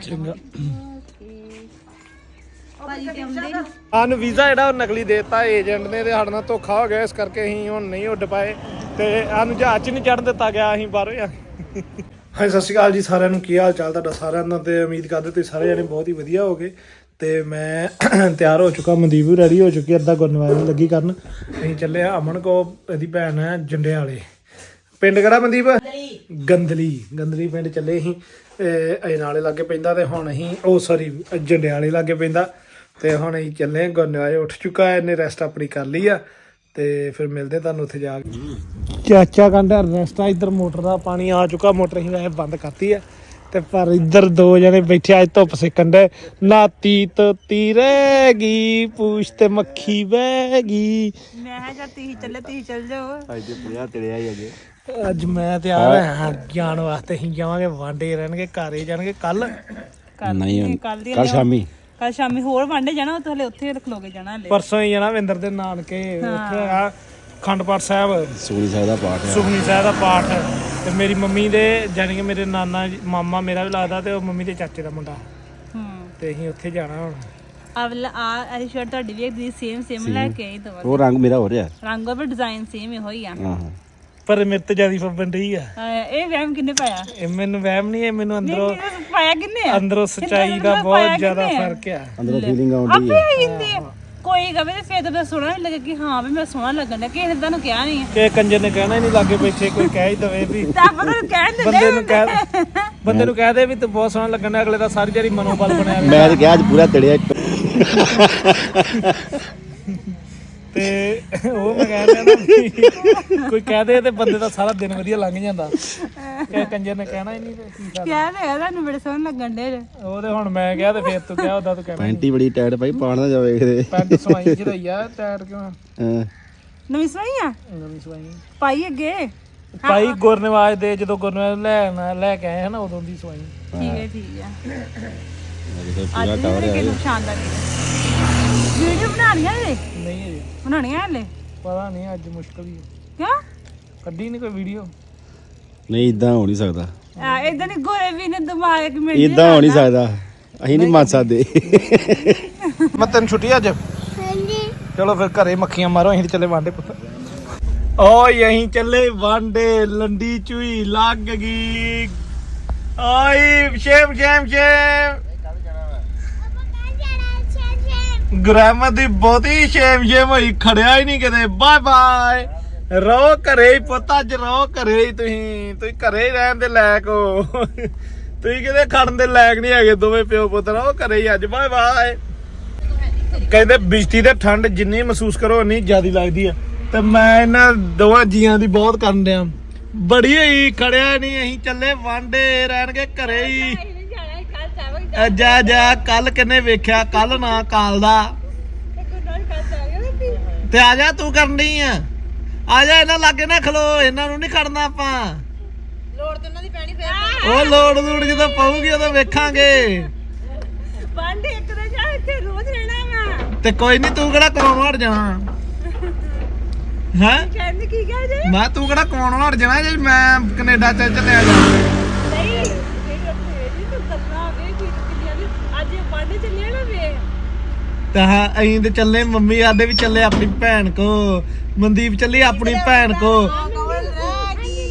ਚੰਗਾ। ਭਾਜੀ ਤੇ ਆਉਂਦੇ ਨੀ। ਸਾਨੂੰ ਵੀਜ਼ਾ ਜਿਹੜਾ ਉਹ ਨਕਲੀ ਦੇਤਾ ਏਜੰਟ ਨੇ ਤੇ ਸਾਡੇ ਨਾਲ ਧੋਖਾ ਹੋ ਗਿਆ ਇਸ ਕਰਕੇ ਅਸੀਂ ਹੁਣ ਨਹੀਂ ਉੱਡ ਪਾਏ। ਤੇ ਸਾਨੂੰ ਜਹਾਜ਼ 'ਚ ਨਹੀਂ ਚੜਨ ਦਿੱਤਾ ਗਿਆ ਅਸੀਂ ਬਾਹਰੋਂ ਆ ਹਾਂ। ਸਤਿ ਸ਼੍ਰੀ ਅਕਾਲ ਜੀ ਸਾਰਿਆਂ ਨੂੰ। ਕੀ ਹਾਲ ਚਾਲ ਤੁਹਾਡਾ ਸਾਰਿਆਂ ਦਾ? ਤੇ ਉਮੀਦ ਕਰਦੇ ਤੁਸੀਂ ਸਾਰੇ ਜਣੇ ਬਹੁਤ ਹੀ ਵਧੀਆ ਹੋਗੇ। ਤੇ ਮੈਂ ਤਿਆਰ ਹੋ ਚੁੱਕਾ ਮਨਦੀਪ ਵੀ ਰੈਡੀ ਹੋ ਚੁੱਕੀ ਅੱਧਾ ਗੁਰਨਵਾਜ ਨੂੰ ਲੱਗੀ ਕਰਨ। ਅਸੀਂ ਚੱਲੇ ਆ ਅਮਨ ਕੋ ਇਹਦੀ ਭੈਣ ਹੈ ਜੰਡੇ ਵਾਲੇ ਪਿੰਡ ਕਿਹੜਾ ਮਨਦੀਪ? ਗੰਦਲੀ। ਗੰਦਲੀ। ਪਿੰਡ ਚੱਲੇ ਅਸੀਂ ਇਹ ਅਜੇ ਨਾਲੇ ਲਾਗੇ ਪੈਂਦਾ ਤੇ ਹੁਣ ਅਸੀਂ ਉਹ ਸੌਰੀ ਜੰਡਿਆਲੇ ਲਾਗੇ ਪੈਂਦਾ। ਤੇ ਹੁਣ ਅਸੀਂ ਚੱਲੇ ਹਾਂ ਗੁਰਨਵਾਜ ਉੱਠ ਚੁੱਕਾ ਹੈ ਇਹਨੇ ਰੈਸਟ ਆਪਣੀ ਕਰ ਲਈ ਆ। ਤੇ ਫਿਰ ਮਿਲਦੇ ਤੁਹਾਨੂੰ ਉੱਥੇ ਜਾ ਕੇ। ਚਾਚਾ ਕਹਿੰਦਾ ਰੈਸਟ ਆ ਇੱਧਰ ਮੋਟਰ ਦਾ ਪਾਣੀ ਆ ਚੁੱਕਾ ਮੋਟਰ ਹੀ ਵੈਸੇ ਬੰਦ ਕਰਤੀ ਆ। ਤੇ ਪਰ ਇੱਧਰ ਦੋ ਜਣੇ ਬੈਠੇ ਅੱਜ ਧੁੱਪ ਸੇਕਣ ਦੇ। ਨਾਤੀ ਤੋਤੀ ਰਹਿ ਗਈ ਪੂਛ ਤੇ ਮੱਖੀ ਬਹਿ ਗਈ ਮੈਂ ਕਿਹਾ ਤੁਸੀਂ ਚੱਲੇ ਤੁਸੀਂ ਚੱਲ ਜਾਓ। ਅੱਜ ਤੇ ਪੁਆ ਤੜਿਆ ਹੀ ਅਜੇ ਅੱਜ ਮੈਂ ਤਿਆਰ ਹਾਂ। ਜਾਣ ਵਾਸਤੇ। ਅਸੀਂ ਜਾਵਾਂਗੇ ਵਾਂਡੇ ਰਹਿਣਗੇ ਘਰੇ ਜਾਣਗੇ। ਕੱਲ ਨਹੀਂ ਕੱਲ ਦੀ ਕੱਲ ਸ਼ਾਮੀ। ਕੱਲ ਸ਼ਾਮੀ ਹੋਰ ਵਾਂਡੇ ਜਾਣਾ ਉੱਥੇ ਹਲੇ ਉੱਥੇ ਖਲੋਗੇ ਜਾਣਾ ਹਲੇ। ਪਰਸੋਂ ਹੀ ਜਾਣਾ ਵਿੰਦਰ ਦੇ ਨਾਨਕੇ ਉੱਥੇ ਆ ਖੰਡ ਪਾਠ ਸਾਹਿਬ। ਸੁਖਨੀ ਸਾਹਿਬ ਦਾ ਪਾਠ ਹੈ। ਸੁਖਨੀ ਸਾਹਿਬ ਦਾ ਪਾਠ। ਤੇ ਮੇਰੀ ਮੰਮੀ ਦੇ ਜਾਣੀ ਕਿ ਮੇਰੇ ਨਾਨਾ ਮਾਮਾ ਮੇਰਾ ਵੀ ਲੱਗਦਾ ਤੇ ਉਹ ਮੰਮੀ ਦੇ ਚਾਚੇ ਦਾ ਮੁੰਡਾ। ਹੂੰ। ਤੇ ਅਸੀਂ ਉੱਥੇ ਜਾਣਾ ਹੁਣ। ਅਵਲ ਆ ਇਹ ਸ਼ਰਟ ਤੁਹਾਡੀ ਵੀ ਦੀ ਸੇਮ ਸੇਮ ਲੈ ਕੇ ਆਈ ਦਵਾ ਉਹ ਰੰਗ ਮੇਰਾ ਹੋ ਰਿਹਾ। ਰੰਗ ਪਰ ਡਿਜ਼ਾਈਨ ਸੇਮ ਹੀ ਆ। ਹਾਂ ਹਾਂ। ਪਰ ਮੇਰੇ ਤੇ ਜ਼ਿਆਦਾ ਫੱਬਣ ਰਹੀ ਆ। ਇਹ ਵਹਿਮ ਕਿੰਨੇ ਪਾਇਆ? ਇਹ ਮੈਨੂੰ ਵਹਿਮ ਨਹੀਂ ਹੈ ਮੈਨੂੰ ਅੰਦਰੋਂ ਇਹ ਪਾਇਆ ਕਿੰਨੇ ਆ? ਅੰਦਰੋਂ ਸੱਚਾਈ ਦਾ ਬਹੁਤ ਜ਼ਿਆਦਾ? ਫ਼ਰਕ ਆ। ਅੰਦਰੋਂ ਫੀਲਿੰਗ ਆਉਂਦੀ ਆਪੇ ਹੈ ਹੀ ਹੁੰਦੇ ਆ। ਕੋਈ ਕਵੇ ਤੇ ਫੇਰ ਤਾਂ ਸੋਹਣਾ ਵੀ ਲੱਗੇ ਕਿ ਹਾਂ ਵੀ ਮੈਂ ਸੋਹਣਾ ਲੱਗਣ ਦਾ ਕਿਸੇ ਨੇ ਤੁਹਾਨੂੰ ਕਿਹਾ ਨਹੀਂ ਕਿ ਕੰਜਰ ਨੇ ਕਹਿਣਾ ਹੀ ਨਹੀਂ ਲਾਗੇ ਬੈਠੇ ਕੋਈ ਕਹਿ ਹੀ ਦਵੇ ਵੀ। ਤਾਂ ਆਪਾਂ ਨੂੰ ਕਹਿਣ ਦਿੰਦੇ ਬੰਦੇ ਨੂੰ ਕਹਿ ਬੰਦੇ ਨੂੰ ਕਹਿ ਦੇ ਵੀ ਤੂੰ ਬਹੁਤ ਸੋਹਣਾ ਲੱਗਣ ਅਗਲੇ ਦਾ ਸਾਰੀ ਜਿਹੜੀ ਮਨੋਬਲ ਬਣਿਆ। ਮੈਂ ਤਾਂ ਕਿਹਾ ਅੱਜ ਪੂਰਾ ਤੜਿਆ ਤੇ ਉਹ ਮੈਂ ਕਹਿ ਰਿਹਾ ਨਾ ਵੀ ਕੋਈ ਕਹਿ ਦੇ ਤੇ ਬੰਦੇ ਦਾ ਸਾਰਾ ਦਿਨ ਵਧੀਆ ਲੰਘ ਜਾਂਦਾ। ਕਿ ਕੰਜਰ ਨੇ ਕਹਿਣਾ ਹੀ ਨਹੀਂ ਤੇ ਕੀ ਕਰ ਕਿਹਾ ਤੇ ਹੈ ਤੁਹਾਨੂੰ ਬੜੇ ਸੋਹਣੇ ਲੱਗਣ ਦੇ ਉਹ ਤੇ ਹੁਣ ਮੈਂ ਕਿਹਾ ਤੇ ਫੇਰ ਤੂੰ ਕਿਹਾ ਉਹਦਾ ਤੂੰ ਕਹਿਣਾ ਪੈਂਟੀ ਬੜੀ ਟਾਈਟ ਭਾਈ ਪਾਣ ਨਾ ਜਾਵੇ ਕਿਤੇ। ਪੈਂਟ ਸਵਾਈ ਰਹੀ ਆ ਟਾਇਰ ਕਿਉਂ ਆ? ਹਾਂ। ਨਵੀਂ ਸਵਾਈ ਆ? ਨਵੀਂ ਸਵਾਈ। ਪਾਈ ਅੱਗੇ? ਭਾਈ ਗੁਰਨਵਾਜ ਦੇ ਜਦੋਂ ਗੁਰਨਵਾਜ ਲੈਣ ਲੈ ਕੇ ਆਏ ਹਨ ਉਦੋਂ ਦੀ ਸਵਾਈ। ਠੀਕ ਹੈ ਠੀਕ ਹੈ। ਅੱਜ ਵੀ ਕਿ ਨੁਕਸਾਨ ਦਾ ਵੀਡੀਓ ਬਣਾਣੀਆਂ ਨੇ ਨਹੀਂ ਅਜੇ ਬਣਾਣੀਆਂ ਹਲੇ? ਪਤਾ ਨਹੀਂ ਅੱਜ ਮੁਸ਼ਕਲ ਹੀ ਹੈ। ਕਿਉਂ? ਕੱਢੀ ਨਹੀਂ ਕੋਈ ਵੀਡੀਓ ਨਹੀਂ ਇਦਾਂ ਹੋ ਨਹੀਂ ਸਕਦਾ। ਆ ਇਦਾਂ ਨਹੀਂ ਗੋਰੇ ਵੀ ਨੇ ਦਿਮਾਗ ਇੱਕ ਮਿੰਟ ਇਦਾਂ ਹੋ ਨਹੀਂ ਸਕਦਾ। ਅਸੀਂ ਨਹੀਂ। ਮੰਨ ਸਕਦੇ। ਮੈਂ ਤੈਨੂੰ ਛੁੱਟੀ ਅੱਜ। ਹਾਂਜੀ। ਚਲੋ ਫਿਰ ਘਰੇ ਮੱਖੀਆਂ ਮਾਰੋ ਅਸੀਂ ਤੇ ਚੱਲੇ ਵਾਂਡੇ ਪੁੱਤ। ਓਏ ਅਸੀਂ ਚੱਲੇ ਵਾਂਡੇ ਲੰਡੀ ਚੂਈ ਲੱਗ ਗਈ। ਓਏ ਸ਼ੇਮ ਸ਼ੇਮ ਸ਼ੇਮ। ਗ੍ਰਾਮਰ ਦੀ ਬਹੁਤੀ ਸ਼ੇਮ ਸ਼ੇਮ ਹੋਈ, ਖੜਿਆ ਹੀ ਨਹੀਂ ਕਿਤੇ। ਬਾਏ ਬਾਏ ਰੋ ਘਰੇ ਹੀ ਪੁੱਤ, ਅੱਜ ਰੋ ਘਰੇ ਹੀ ਤੁਸੀਂ। ਤੁਸੀਂ ਘਰੇ ਹੀ ਰਹਿਣ ਦੇ ਲਾਇਕ ਹੋ। ਤੁਸੀਂ ਕਿਤੇ ਖੜਨ ਦੇ ਲਾਇਕ ਨਹੀਂ ਹੈਗੇ, ਦੋਵੇਂ ਪਿਓ ਪੁੱਤ ਰੋ ਘਰੇ ਹੀ ਅੱਜ। ਬਾਏ ਬਾਏ ਕਹਿੰਦੇ ਬਿਜਤੀ ਤੇ ਠੰਡ ਜਿੰਨੀ ਮਹਿਸੂਸ ਕਰੋ, ਉਨੀ ਜ਼ਿਆਦੀ ਲੱਗਦੀ ਆ। ਤੇ ਮੈਂ ਇਹਨਾਂ ਦੋਵਾਂ ਜੀਆਂ ਦੀ ਬਹੁਤ ਕਰਨ ਡਿਆ। ਬੜੀ ਹੋਈ ਖੜਿਆ ਨਹੀਂ, ਅਸੀਂ ਚੱਲੇ ਵਾਂਡੇ, ਰਹਿਣਗੇ ਘਰੇ ਹੀ। ਅ ਜਾ ਜਾ ਕੱਲ ਕਿੰਨੇ ਵੇਖਿਆ? ਕੱਲ ਨਾ ਕਾਲ ਦਾ। ਤੇ ਆ ਜਾ ਤੂੰ ਕਰਨੀ ਆ। ਆ ਜਾ ਇਹਨਾਂ ਲਾਗੇ ਨਾ ਖਲੋ ਇਹਨਾਂ ਨੂੰ ਨਹੀਂ ਖੜਨਾ ਆਪਾਂ। ਲੋੜ ਤੇ ਉਹਨਾਂ ਦੀ ਪੈਣੀ ਫੇਰ ਉਹ ਲੋੜ ਲੂੜ ਜਦੋਂ ਪਊਗੀ ਉਦੋਂ ਵੇਖਾਂਗੇ। ਬਾਂਡੇ ਇੱਕ ਦੇ ਜਾ ਇੱਥੇ ਰੋਜ਼ ਰਹਿਣਾ ਵਾ। ਤੇ ਕੋਈ ਨਹੀਂ ਤੂੰ ਕਿਹੜਾ ਕੌਣ ਹਟ ਜਾਣਾ? ਹੈ? ਕਹਿੰਦੇ ਕੀ ਕਹਿ ਜੇ ਮੈਂ ਤੂੰ ਕਿਹੜਾ ਕੌਣ ਹਟ ਜਾਣਾ ਜੇ ਮੈਂ ਕੈਨੇਡਾ ਚੱਲ ਚੱਲਿਆ ਜਾ ਨਹੀਂ ਇਹ ਉੱਥੇ ਨਹੀਂ ਤੂੰ ਕਰਨਾ ਵੇ ਕੀ ਕਿਲਿਆ ਵੀ ਨਾ ਵੇ ਤਾਂ ਹਾਂ, ਅਸੀਂ ਤੇ ਚੱਲੇ ਮੰਮੀ ਆਦੇ ਵੀ ਚੱਲੇ ਆਪਣੀ ਭੈਣ ਕੋ। ਮਨਦੀਪ ਚੱਲੀ ਆਪਣੀ ਭੈਣ ਕੋ।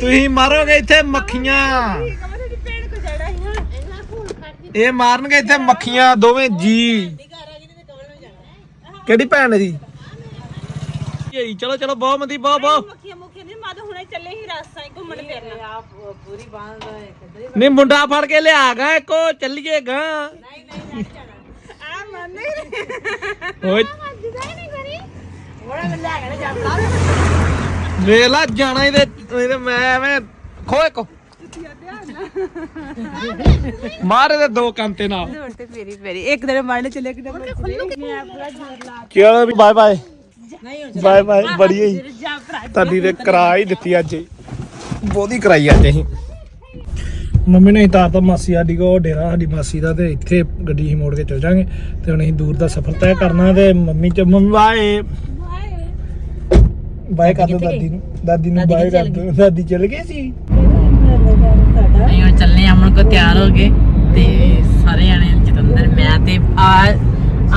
ਤੁਸੀਂ ਮਾਰੋਗੇ ਇੱਥੇ ਮੱਖੀਆਂ। ਕਵਲ ਦੀ ਭੈਣ ਕੋ ਜਾਣਾ ਹੀ ਹੁਣ। ਇਹਨਾਂ ਫੋਨ ਕਰ ਇਹ ਮਾਰਨਗੇ ਇੱਥੇ ਮੱਖੀਆਂ ਦੋਵੇਂ ਜੀ। ਕਿਹੜੀ ਭੈਣ ਜੀ? ਇਹ ਚਲੋ ਚਲੋ ਬਹੁਤ ਮੰਦੀ ਬਹੁਤ ਬਹੁਤ। ਮੱਖੀਆਂ ਮੁੱਖੀਆਂ ਨਹੀਂ ਮਾਦ ਹੁਣੇ ਚੱਲੇ ਹੀ ਰਾਸਾਂ ਹੀ ਘੁੰਮਣ ਫਿਰਨ। ਪੂਰੀ ਬਾਂਧ ਨਹੀਂ ਮੁੰਡਾ ਫੜ ਕੇ ਲਿਆ ਗਾ ਇੱਕੋ ਚੱਲੀਏ ਗਾ। ਨਹੀਂ ਨਹੀਂ ਓਏ। ਨਹੀਂ ਕਰੀ ਬੜਾ ਮੈਂ ਲੈ ਕੇ ਜਾਂਦਾ ਵੇਖ ਲਾ ਜਾਣਾ ਇਹਦੇ ਇਹਦੇ ਮੈਂ ਐਵੇਂ ਖੋਏ ਕੋ। ਮਾਰ ਇਹਦੇ ਦੋ ਕੰਤੇ ਨਾਲ। ਦੌੜ ਤੇ ਫੇਰੀ ਫੇਰੀ। ਇੱਕ ਦਿਨ ਮੰਨ ਚੱਲੇ ਕਿ ਨੰਬਰ ਮੈਂ ਆਪਣਾ ਜ਼ੋਰ ਲਾ ਚਲੋ ਵੀ? Bye bye. ਨਹੀਂ ਬਾਏ ਬਾਏ ਬੜੀ ਹੀ। ਤੁਹਾਡੀ ਤੇ ਕਰਾ ਹੀ ਦਿੱਤੀ ਅੱਜ। ਹੀ। ਬਹੁਤੀ ਕਰਾਈ ਅੱਜ ਅਸੀਂ। ਮੰਮੀ ਨੇ ਤਾਂ ਤਾਂ ਮਾਸੀ ਸਾਡੀ ਕੋ ਡੇਰਾ ਸਾਡੀ ਮਾਸੀ ਦਾ ਤੇ ਇੱਥੇ ਗੱਡੀ ਹੀ ਮੋੜ ਕੇ ਚਲ ਜਾਾਂਗੇ ਤੇ ਹੁਣ ਅਸੀਂ ਦੂਰ ਦਾ ਸਫ਼ਰ ਤੈਅ ਕਰਨਾ ਤੇ ਮੰਮੀ ਚ ਮੰਮੀ ਬਾਏ। ਬਾਏ ਕਰ ਦੋ ਦਾਦੀ ਨੂੰ ਦਾਦੀ ਨੂੰ ਬਾਏ ਕਰ ਦੋ। ਦਾਦੀ ਚਲ ਗਈ ਸੀ? ਅਸੀਂ ਹੁਣ ਚੱਲੇ ਆ ਅਮਨ ਕੋ ਤਿਆਰ ਹੋ ਗਏ ਤੇ ਸਾਰੇ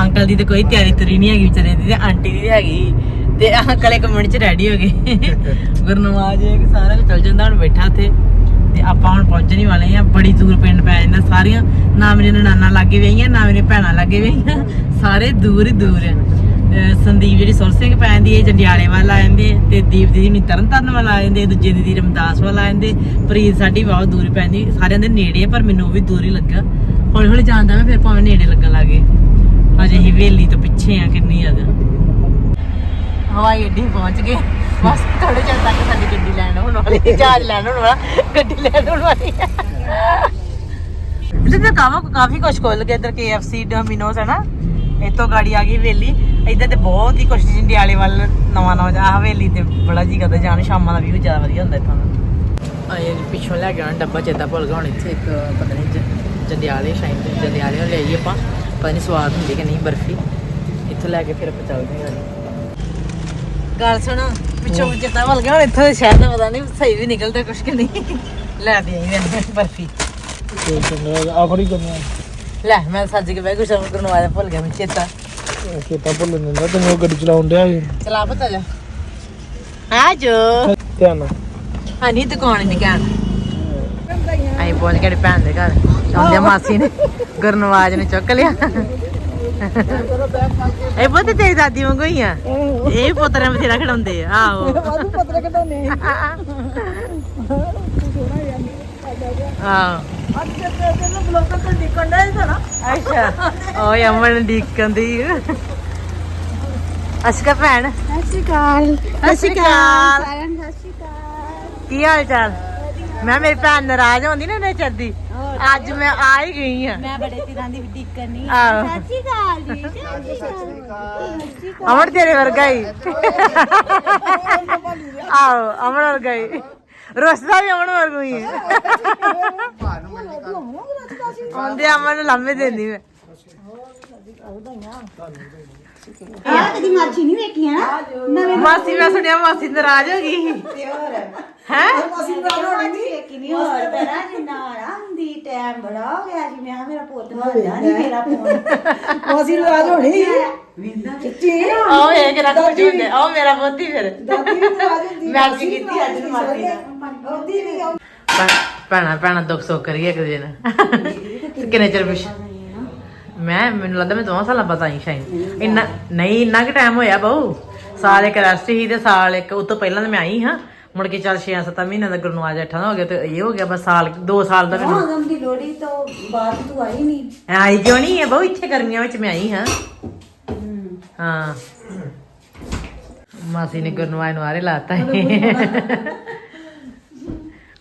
ਅੰਕਲ ਦੀ ਤੇ ਕੋਈ ਤਿਆਰੀ ਤੁਰੀ ਨਹੀਂ ਹੈਗੀ ਵਿਚਾਰੇ ਦੀ ਤੇ ਆਂਟੀ ਦੀ ਹੈਗੀ ਤੇ ਅੰਕਲ ਇੱਕ ਮਿੰਟ ਚ ਰੈਡੀ ਹੋ ਗਏ। ਗੁਰਨਵਾਜ ਇਹ ਕਿ ਸਾਰਾ ਕੁਝ ਚੱਲ ਜਾਂਦਾ ਹੁਣ ਬੈਠਾ ਉੱਥੇ। ਤੇ ਆਪਾਂ ਹੁਣ ਪਹੁੰਚਣ ਵਾਲੇ ਆ ਬੜੀ ਦੂਰ ਪਿੰਡ ਪੈ ਜਾਂਦਾ ਸਾਰੀਆਂ ਨਾ ਮੇਰੇ ਨਾਨਾ ਲੱਗੇ ਵਈਆਂ ਨਾ ਮੇਰੇ ਭੈਣਾਂ ਲੱਗੇ ਵਈਆਂ ਸਾਰੇ ਦੂਰ ਹੀ ਦੂਰ ਆ। ਸੰਦੀਪ ਜਿਹੜੀ ਸੁਰ ਸਿੰਘ ਪੈ ਜਾਂਦੀ ਹੈ ਜੰਡਿਆਲੇ ਵੱਲ ਆ ਜਾਂਦੇ ਤੇ ਦੀਪ ਦੀਦੀ ਨੂੰ ਤਰਨ ਤਾਰਨ ਵੱਲ ਆ ਜਾਂਦੇ ਦੂਜੇ ਦੀਦੀ ਰਮਦਾਸ ਵੱਲ ਆ ਜਾਂਦੇ। ਪ੍ਰੀਤ ਸਾਡੀ ਬਹੁਤ ਦੂਰ ਹੀ ਪੈਂਦੀ ਸਾਰਿਆਂ ਦੇ ਨੇੜੇ ਆ, ਪਰ ਮੈਨੂੰ ਉਹ ਵੀ ਦੂਰ ਹੀ ਲੱਗਾ। ਹੌਲੀ ਹੌਲੀ ਜਾਂਦਾ ਮੈਂ ਫਿਰ ਭਾਵੇਂ ਨੇੜੇ ਲੱਗਣ ਲੱਗੇ ਅਜੇ ਹੀ ਵੇਲੀ ਤੋਂ ਪਿੱਛੇ ਆ ਕਿੰਨੀ ਜ਼ਿਆਦਾ। ਹਵਾਈ ਅੱਡੇ ਪਹੁੰਚ ਗਏ। ਬਸ ਥੋੜੇ ਚਿਰ ਤੱਕ ਸਾਡੀ ਗੱਡੀ ਲੈਣ ਹੋਣ ਵਾਲੀ ਜਹਾਜ਼ ਲੈਣ ਹੋਣ ਵਾਲਾ, ਗੱਡੀ ਲੈਣ ਹੋਣ ਵਾਲੀ ਹੈ। ਇੱਥੇ ਕਾਫੀ ਕੁਝ ਖੁੱਲ ਗਿਆ ਇੱਧਰ KFC ਡੋਮਿਨੋਸ ਹੈ ਨਾ? ਇੱਥੋਂ ਗਾੜੀ ਆ ਗਈ ਹਵੇਲੀ ਇੱਧਰ ਤੇ ਬਹੁਤ ਹੀ ਕੁਛ ਜੰਡਿਆਲੇ ਵੱਲ ਨਵਾਂ ਨਵਾਂ ਆ ਹਵੇਲੀ ਤੇ ਬੜਾ ਜੀ ਕਰਦਾ, ਜਾਣ ਸ਼ਾਮਾਂ ਦਾ ਵੀਊ ਜ਼ਿਆਦਾ ਵਧੀਆ ਹੁੰਦਾ ਇੱਥੋਂ ਦਾ। ਆਏ ਜੀ, ਪਿੱਛੋਂ ਲੈ ਕੇ ਆਉਣਾ, ਡੱਬਾ ਚੇਤਾ ਭੁੱਲ ਗਿਆ, ਹੁਣ ਇੱਥੇ ਇੱਕ ਪਤਾ ਨਹੀਂ ਜੰਡਿਆਲੇ ਸ਼ਾਇਦ ਜੰਡਿਆਲੇ ਨੂੰ ਲਈ ਆਪਾਂ, ਪਤਾ ਨਹੀਂ ਸਵਾਦ ਹੁੰਦੀ ਕਿ ਨਹੀਂ ਬਰਫੀ। ਇੱਥੋਂ ਲੈ ਕੇ ਫਿਰ ਆਪਾਂ ਚੱਲਦੇ ਹਾਂ ਗੱਲ ਸੁਣੋ ਪਿੱਛੋਂ ਚੇਤਾ ਭੁੱਲ ਗਿਆ ਹੁਣ ਇੱਥੋਂ ਦੇ ਸ਼ਹਿਰ ਦਾ ਪਤਾ ਨਹੀਂ ਸਹੀ ਵੀ ਨਿਕਲਦਾ ਕੁਛ ਕਿ ਨਹੀਂ। ਲੈ ਦੇ ਆਈ ਮੈਂ ਬਰਫੀ। ਤੇ ਚੰਗਾ ਆਖਰੀ ਕਰਨਾ। ਲੈ ਮੈਂ ਸੱਜ ਕੇ ਬਹਿ ਗੁਸ਼ਰਨ ਗੁਰਨਵਾਜ ਦਾ ਭੁੱਲ ਗਿਆ ਮੈਨੂੰ ਚੇਤਾ ਚੇਤਾ ਭੁੱਲ ਜਾਂਦਾ ਤੈਨੂੰ ਉਹ ਗੱਡੀ ਚਲਾਉਣ ਡਿਆ ਸੀ। ਚਲਾ ਪਤਾ ਜਾ। ਹਾਂ ਜੋ। ਧਿਆਨ ਨਾਲ। ਹਾਂ ਨਹੀਂ ਦੁਕਾਨ ਨਹੀਂ ਕਹਿਣ। ਆਈ ਪਹੁੰਚ ਗਏ ਭੈਣ ਦੇ ਘਰ। ਆਉਂਦੇ ਮਾਸੀ ਨੇ ਗੁਰਨਵਾਜ ਨੇ ਚੁੱਕ ਲਿਆ। ਇਹ ਬਹੁਤ ਤੇਰੀ ਦਾਦੀ ਵਾਂਗੂ ਹੀ ਆ? ਇਹ ਪੁੱਤਰਾਂ ਬਥੇਰਾ ਖੜਾਉਂਦੇ ਆ ਆਹੋ। ਆਹੋ। ਪੁੱਤਰ ਖੜਾਉਂਦੇ ਆਹੋ ਅੱਛਾ। ਓਏ ਅਮਨ ਡੀਕਨ ਦੀ। ਅਸਕਾ ਭੈਣ। ਸਤਿ ਸ਼੍ਰੀ ਅਕਾਲ। ਸਤਿ ਸ਼੍ਰੀ ਅਕਾਲ। ਸਾਰਿਆਂ ਨੂੰ ਸਤਿ ਸ਼੍ਰੀ ਅਕਾਲ। ਕੀ ਹਾਲ ਚਾਲ? ਮੈਂ ਮੇਰੀ ਭੈਣ ਨਾਰਾਜ਼ ਹੁੰਦੀ ਨਾ ਨੇ ਚਰਦੀ ਅੱਜ ਮੈਂ ਆ ਹੀ ਗਈ ਆ ਮੈਂ ਬੜੇ ਦਿਨਾਂ ਦੀ ਉਡੀਕ ਕਰਨੀ ਆਹੋ। ਸਤਿ ਸ਼੍ਰੀ ਅਕਾਲ ਜੀ। ਸਤਿ ਸ਼੍ਰੀ ਅਕਾਲ। ਅਮਰ ਤੇਰੇ ਵਰਗਾ ਹੀ। ਆਓ ਅਮਰ ਵਰਗਾ ਹੀ। ਰਸਤਾ ਵੀ ਅਮਰ ਵਰਗਾ ਹੀ ਹੈ। ਆਉਂਦੇ ਅਮਰ ਨੂੰ ਲੰਮੇ ਦਿੰਦੀ ਮੈਂ। ਆ ਕਦੀ ਮਾਛੀ ਨਹੀਂ ਵੇਖੀ ਹੈ ਨਾ? ਮਾਸੀ ਮੈਂ ਸੁਣਿਆ ਮਾਸੀ ਨਾਰਾਜ਼ ਹੋ ਗਈ। ਹੈ? ਵੇਖੀ ਨਹੀਂ ਹੋਰ ਬੜਾ ਟਾਈਮ ਬੜਾ ਹੋ ਗਿਆ ਜੀ ਮੈਂ ਕਿਹਾ ਮੇਰਾ ਪੁੱਤ ਮੰਨਦਾ ਨਹੀਂ ਮੇਰਾ ਫੋਨ ਮਾਸੀ ਨਾਰਾਜ਼ ਹੋਣੀ? ਸੱਚੀ ਆਓ ਇਹ ਕਿਹੜਾ ਕੁਝ ਹੁੰਦੇ। ਆਓ ਮੇਰਾ ਬੋਤੀ ਫਿਰ। ਦਾਦੀ ਵੀ ਨਾਰਾਜ਼ ਹੁੰਦੀ ਕੀਤੀ ਅੱਜ ਮਾਸੀ ਵੀ ਭੈਣਾਂ ਭੈਣਾਂ ਦੁੱਖ ਸੁੱਖ ਕਰੀਏ ਇੱਕ ਦੂਜੇ ਨਾਲ ਕਿੰਨੇ ਚਿਰ ਪਿਛ ਮੈਂ ਮੈਨੂੰ ਲੱਗਦਾ ਮੈਂ ਦੋਵਾਂ ਸਾਲਾਂ ਪਤਾ ਹੀ ਸ਼ਾਇਦ। ਇੰਨਾ ਨਹੀਂ ਇੰਨਾ ਕਿ ਟਾਈਮ ਹੋਇਆ ਬਹੁ ਸਾਲ ਇੱਕ ਰੈਸਟ ਸੀ ਤੇ ਸਾਲ ਇੱਕ ਤੋਂ ਪਹਿਲਾਂ ਤਾਂ ਮੈਂ ਆਈ ਹਾਂ। ਮੁੜ ਕੇ ਚੱਲ 6-7 ਮਹੀਨਿਆਂ ਦਾ ਗੁਰਨਵਾਜ ਅੱਠਾਂ ਦਾ ਹੋ ਗਿਆ ਤੇ ਇਹ ਹੋ ਗਿਆ ਬਸ ਸਾਲ 2 ਸਾਲ ਦਾ ਮੈਨੂੰ ਆਗਮ ਦੀ ਲੋੜੀ ਤੋਂ ਬਾਅਦ ਤੂੰ ਆਈ ਨਹੀਂ ਆਈ ਕਿਉਂ ਨਹੀਂ ਹੈ ਬਹੁ ਇੱਥੇ ਗਰਮੀਆਂ ਵਿੱਚ ਮੈਂ ਆਈ ਹਾਂ। ਹਾਂ। ਮਾਸੀ ਨੇ ਗੁਰਨਵਾਜ ਨੂੰ ਆਰੇ ਲਾਤਾ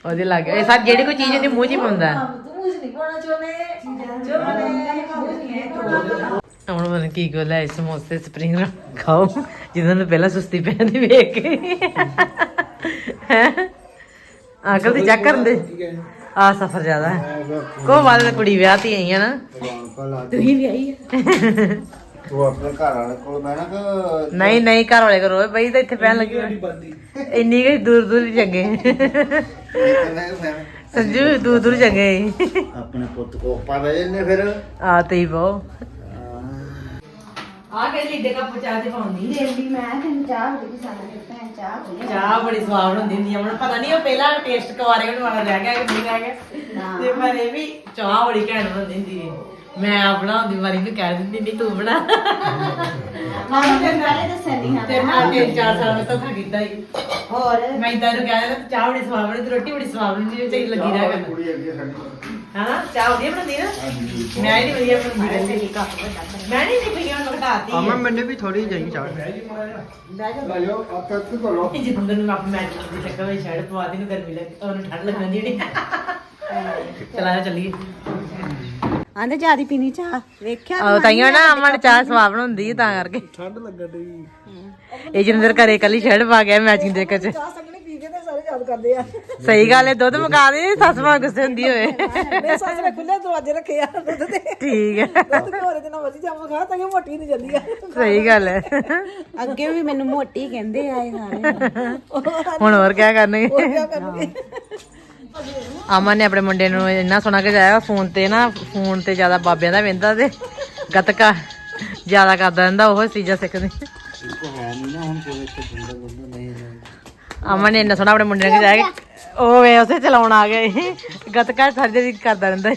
ਉਹਦੇ ਲੱਗ। ਇਹ ਸਭ ਜਿਹੜੀ ਕੋਈ ਚੀਜ਼ ਉਹਦੇ ਮੂੰਹ 'ਚ ਹੀ ਪਾਉਂਦਾ। ਹੁਣ ਮਨ ਕੀ ਗੋਲਾ ਹੈ ਸਮੋਸੇ ਸਪਰਿੰਗ ਰੋਲ ਖਾਓ ਜਿੱਦਾਂ ਨੂੰ ਪਹਿਲਾਂ ਸੁਸਤੀ ਪੈਂਦੀ ਵੇਖ ਕੇ। ਹੈਂ? ਅੰਕਲ ਤੇ ਚੈੱਕ ਕਰਨ ਦੇ। ਆ ਸਫਰ ਜ਼ਿਆਦਾ ਹੈ। ਕੋ ਵਾਲੇ ਕੁੜੀ ਵਿਆਹ ਤੀ ਆਈ ਹੈ ਨਾ। ਤੁਸੀਂ ਵੀ ਆਈ ਹੈ ਤੂੰ ਆਪਣੇ ਘਰ ਵਾਲੇ ਕੋਲ ਬਹਿਣਾ ਕਿ ਨਹੀਂ ਨਹੀਂ ਘਰ ਵਾਲੇ ਕਰੋ ਬਈ ਤਾਂ ਇੱਥੇ ਪੈਣ ਲੱਗੀ। ਇੰਨੀ ਗਈ ਦੂਰ ਦੂਰ ਹੀ ਚੰਗੇ ਸੰਜੂ ਦੂਰ ਦੂਰ ਚੰਗੇ ਆਪਣੇ ਪੁੱਤ ਕੋ ਪਾ ਬਹਿ ਜੰਨੇ ਫਿਰ। ਆ ਤੇ ਹੀ ਬਹੁ। ਆ ਕੇ ਲੀਡੇ ਕੱਪ ਚਾਹ ਤੇ ਪਾਉਂਦੀ ਦੇਵੀ ਮੈਂ ਤੈਨੂੰ ਚਾਹ ਦੇ ਸਾਡੇ ਭੈਣ ਚਾਹ ਹੋਈ ਚਾਹ ਬੜੀ ਸਵਾਦ ਹੁੰਦੀ ਹੁੰਦੀ ਆ ਹੁਣ ਪਤਾ ਨਹੀਂ ਉਹ ਪਹਿਲਾਂ ਟੇਸਟ ਹੋਣ ਵਾਲਾ ਰਹਿ ਗਿਆ ਕਿ ਨਹੀਂ ਰਹਿ ਗਿਆ। ਤੇ ਪਰ ਇਹ ਵੀ ਚਾਹ ਬੜੀ ਘੈਂਟ ਹੁੰਦੀ ਹੁੰਦੀ ਹੈ ਮੈਂ ਆ ਬਣਾਉਂਦੀ ਵਾਰੀ ਨੂੰ ਕਹਿ ਦਿੰਦੀ ਨਹੀਂ ਤੂੰ ਬਣਾ। ਮਾਂ ਨੇ ਪਹਿਲੇ ਦੱਸਣੀ ਹਾਂ। ਤੇ ਨਾਲ ਤਿੰਨ ਚਾਰ ਸਾਲ ਮੈਂ ਧੋਖਾ ਕੀਤਾ ਹੀ ਹੋਰ? ਮੈਂ ਇਦਾਂ ਨੂੰ ਕਹਿ ਦਿੰਦਾ ਚਾਹ ਬੜੀ ਸਵਾਦ ਬਣੀ ਤੇ ਰੋਟੀ ਬੜੀ ਸਵਾਦ ਬਣੀ ਜਿਹੜੀ ਚਾਹੀ ਲੱਗੀ ਰਹਿ ਕਰਨਾ ਕੁੜੀ ਅੱਗੇ ਸਾਡੀ ਹਾਂ ਚਾਹ ਵਧੀਆ ਬਣਦੀ ਨਾ? ਮੈਂ ਹੀ ਨਹੀਂ ਵਧੀਆ ਬਣਦੀ ਵੈਸੇ ਮੈਂ ਨਹੀਂ ਨਹੀਂ ਪਈਆਂ ਨੂੰ ਘਟਾਤੀ ਅਮਨ ਮੈਨੇ ਵੀ ਥੋੜੀ ਜਾਈ ਚਾਹ ਲਾਇਓ ਆਪਾਂ ਕੀ ਕਰੋ ਜਿੱਦਾਂ ਨੂੰ ਆਪ ਮੈਂ ਦੀ ਚੱਕਰ ਵਿੱਚ ਛੱਡ ਪਵਾ ਦੀ ਨੂੰ ਗਰਮੀ ਲੱਗ ਉਹਨੂੰ ਠੰਡ ਲੱਗਣ ਚਲਾ ਜਾ ਚੱਲੀਏ। ਆਂਦੇ ਜਿਆਦੀ ਪੀਣੀ ਚਾਹ। ਵੇਖਿਆ ਆਹ ਤਾਈਓ ਨਾ ਅਮਨ ਚਾਹ ਸਵਾਦ ਬਣਾਉਂਦੀ ਹੈ ਤਾਂ ਕਰਕੇ। ਠੰਡ ਲੱਗਣ ਡਈ। ਇਹ ਜਿੰਦਰ ਘਰੇ ਕੱਲੀ ਛੜ ਪਾ ਗਿਆ ਮੈਚਿੰਗ ਦੇ ਕੱਚ ਚਾਹ ਸੰਗਣੀ ਪੀ ਕੇ ਤੇ ਸਾਰੇ ਯਾਦ ਕਰਦੇ ਆ। ਸਹੀ ਗੱਲ ਹੈ ਦੁੱਧ ਮੁਕਾ ਦੇ ਸੱਸ ਮਾਂ ਗੁੱਸੇ ਹੁੰਦੀ ਹੋਵੇ। ਮੇਰੇ ਸੱਸ ਨੇ ਖੁੱਲੇ ਦਰਵਾਜ਼ੇ ਰੱਖੇ ਆ ਦੁੱਧ ਦੇ। ਠੀਕ ਹੈ ਦੁੱਧ ਘੋਰੇ ਦੇ ਨਾਲ ਵਧੀਆ ਜਾਮਾ ਖਾ ਤਾਂ ਕਿ ਮੋਟੀ ਨਹੀਂ ਜਾਂਦੀ ਆ। ਸਹੀ ਗੱਲ ਹੈ ਅੱਗੇ ਵੀ ਮੈਨੂੰ ਮੋਟੀ ਕਹਿੰਦੇ ਆਏ ਸਾਰੇ। ਹੁਣ ਹੋਰ ਕੀ ਕਰਨਗੇ? ਹੋਰ ਕੀ ਕਰਨਗੇ? ਅਮਨ ਨੇ ਆਪਣੇ ਮੁੰਡੇ ਨੂੰ ਇੰਨਾ ਸੋਹਣਾ ਖਜਾਇਆ ਫੋਨ ਤੇ ਨਾ ਫੋਨ ਤੇ ਜ਼ਿਆਦਾ ਬਾਬਿਆਂ ਦਾ ਵੇਂਦਾ ਤੇ ਗਤਕਾ ਜ਼ਿਆਦਾ ਕਰਦਾ ਰਹਿੰਦਾ ਉਹ ਚੀਜ਼ਾਂ ਸਿੱਖਦੇ। ਨਾ ਅਮਨ ਨੇ ਇੰਨਾ ਸੋਹਣਾ ਆਪਣੇ ਮੁੰਡੇ ਨਾਲ ਜਾ ਕੇ ਉਹ ਵੇ ਉਸੇ ਚਲਾਉਣ ਆ ਗਏ। ਗਤਕਾ ਸਾਰੀ ਦਿਨ ਕਰਦਾ ਰਹਿੰਦਾ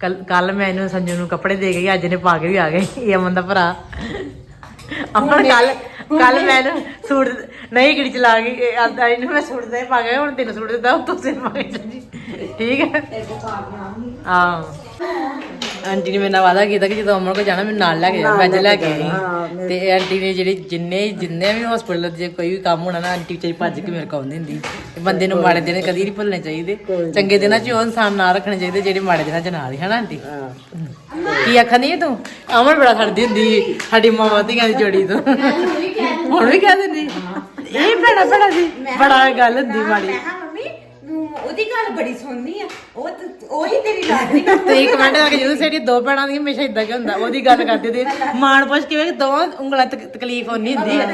ਕੱਲ ਕੱਲ ਮੈਂ ਇਹਨੂੰ ਸੰਜੂ ਨੂੰ ਕੱਪੜੇ ਦੇ ਗਈ ਅੱਜ ਨੇ ਪਾ ਕੇ ਵੀ ਆ ਗਏ ਇਹ ਅਮਨ ਦਾ ਭਰਾ। ਅਮਨ ਕੱਲ ਕੱਲ ਮੈਂ ਸੂਟ ਨਹੀਂ ਕਿੜੀ ਚਲਾ ਗਈ ਅੱਜ ਇਹਨੂੰ ਮੈਂ ਸੂਟ ਦੇ ਪਾ ਕੇ ਹੁਣ ਤੈਨੂੰ ਸੂਟ ਦਿੱਤਾ ਤੂੰ ਸਿਰ ਪਾ ਕੇ ਚੱਲੀ। ਠੀਕ ਹੈ? ਹਾਂ। ਆਂਟੀ ਨੇ ਮੇਰੇ ਨਾਲ ਵਾਦਾ ਕੀਤਾ ਕਿ ਜਦੋਂ ਅਮਨ ਕੋ ਜਾਣਾ ਮੈਨੂੰ ਨਾਲ ਲੈ ਕੇ ਜਾਣਾ ਮੈਂ ਅੱਜ ਲੈ ਕੇ ਆਈ। ਤੇ ਆਂਟੀ ਨੇ ਜਿਹੜੇ ਜਿੰਨੇ ਜਿੰਨੇ ਵੀ ਹਸਪੀਟਲ ਜੇ ਕੋਈ ਵੀ ਕੰਮ ਹੋਣਾ ਨਾ ਆਂਟੀ ਵਿਚਾਰੀ ਭੱਜ ਕੇ ਮੇਰੇ ਕੋਲ ਆਉਂਦੀ ਹੁੰਦੀ। ਤੇ ਬੰਦੇ ਨੂੰ ਮਾੜੇ ਦਿਨ ਕਦੀ ਨਹੀਂ ਭੁੱਲਣੇ ਚਾਹੀਦੇ। ਚੰਗੇ ਦਿਨਾਂ 'ਚ ਉਹ ਇਨਸਾਨ ਨਾ ਰੱਖਣੇ ਚਾਹੀਦੇ ਜਿਹੜੇ ਮਾੜੇ ਦਿਨਾਂ 'ਚ ਨਾਲ ਹੀ ਹਨਾ ਆਂਟੀ? ਕੀ ਆਖਣ ਨਹੀਂ ਤੂੰ? ਅਮਨ ਬੜਾ ਖੜਦੀ ਹੁੰਦੀ ਸਾਡੀ ਮਾਵਾਂ ਧੀਆਂ ਦੀ ਜੋੜੀ ਤੋਂ। ਹੁਣ ਵੀ ਕਹਿ ਦਿੰਦੀ। ਇਹ ਬੜਾ ਬੜਾ ਸੀ। ਬੜਾ ਗੱਲ ਹੁੰਦੀ ਮਾੜੀ। ਉਹਦੀ ਗੱਲ ਬੜੀ ਸੁਣਨੀ ਆ। ਉਹ ਤੇ- ਉਹੀ ਤੇਰੀ ਲਾਡਲੀ ਤੇ ਕਮੈਂਟ ਕਰਕੇ ਜਦੋਂ ਸਾਡੀ ਦੋ ਭੈਣਾਂ ਦੀ ਹਮੇਸ਼ਾ ਇਦਾਂ ਕਿ ਹੁੰਦਾ ਉਹਦੀ ਗੱਲ ਕਰਦੇ ਤੇ ਮਾਣ ਪੁੱਛ ਕੇ ਵੇਖ ਦੋਵਾਂ ਉਂਗਲਾਂ ਤਕ ਤਕਲੀਫ ਹੋਣੀ ਹੁੰਦੀ ਹੈ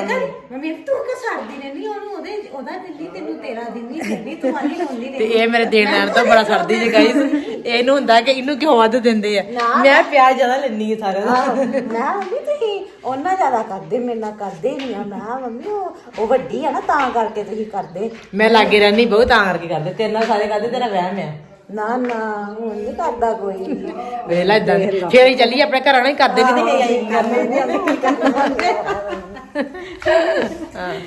ਮੰਮੀ ਤੂੰ ਕਿ ਛੱਡਦੀ ਰਹਿੰਦੀ ਉਹਨੂੰ ਉਹਦੇ ਉਹਦਾ ਦਿੱਲੀ ਤੈਨੂੰ ਤੇਰਾ ਦਿੰਦੀ ਦਿੱਲੀ ਤੂੰ ਆਲੀ ਹੁੰਦੀ ਤੇ ਇਹ ਮੇਰੇ ਦੇਣ ਲੈਣ ਤੋਂ ਬੜਾ ਸਰਦੀ ਜੀ ਗਾਈਸ ਇਹਨੂੰ ਹੁੰਦਾ ਕਿ ਇਹਨੂੰ ਕਿਉਂ ਵੱਧ ਦਿੰਦੇ ਆ? ਮੈਂ ਪਿਆਰ ਜ਼ਿਆਦਾ ਲੈਣੀ ਹੈ ਸਾਰਿਆਂ ਦਾ ਮੈਂ ਮੰਮੀ ਤੁਸੀਂ ਉਹਨਾਂ ਜ਼ਿਆਦਾ ਕਰਦੇ ਮੇਰੇ ਨਾਲ ਕਰਦੇ ਨਹੀਂ ਆ। ਮੈਂ ਕਿਹਾ, ਮੰਮੀ ਉਹ ਉਹ ਵੱਡੀ ਆ ਨਾ ਤਾਂ ਕਰਕੇ ਤੁਸੀਂ ਕਰਦੇ। ਮੈਂ ਲਾਗੇ ਰਹਿਣੀ ਬਹੁਤ ਤਾਂ ਕਰਕੇ ਕਰਦੇ ਤੇਰੇ ਨਾਲ ਸਾਰੇ ਕਰਦੇ ਤੇਰਾ ਵਹਿਮ ਆ। ਨਾ ਨਾ ਹੁਣ ਨਹੀਂ ਕਰਦਾ ਕੋਈ। ਵੇਲਾ ਇਦਾਂ ਫੇਰ ਹੀ ਚੱਲੀ ਆਪਣੇ ਘਰਾਂ ਨਾਲ ਹੀ ਕਰਦੇ ਨਹੀਂ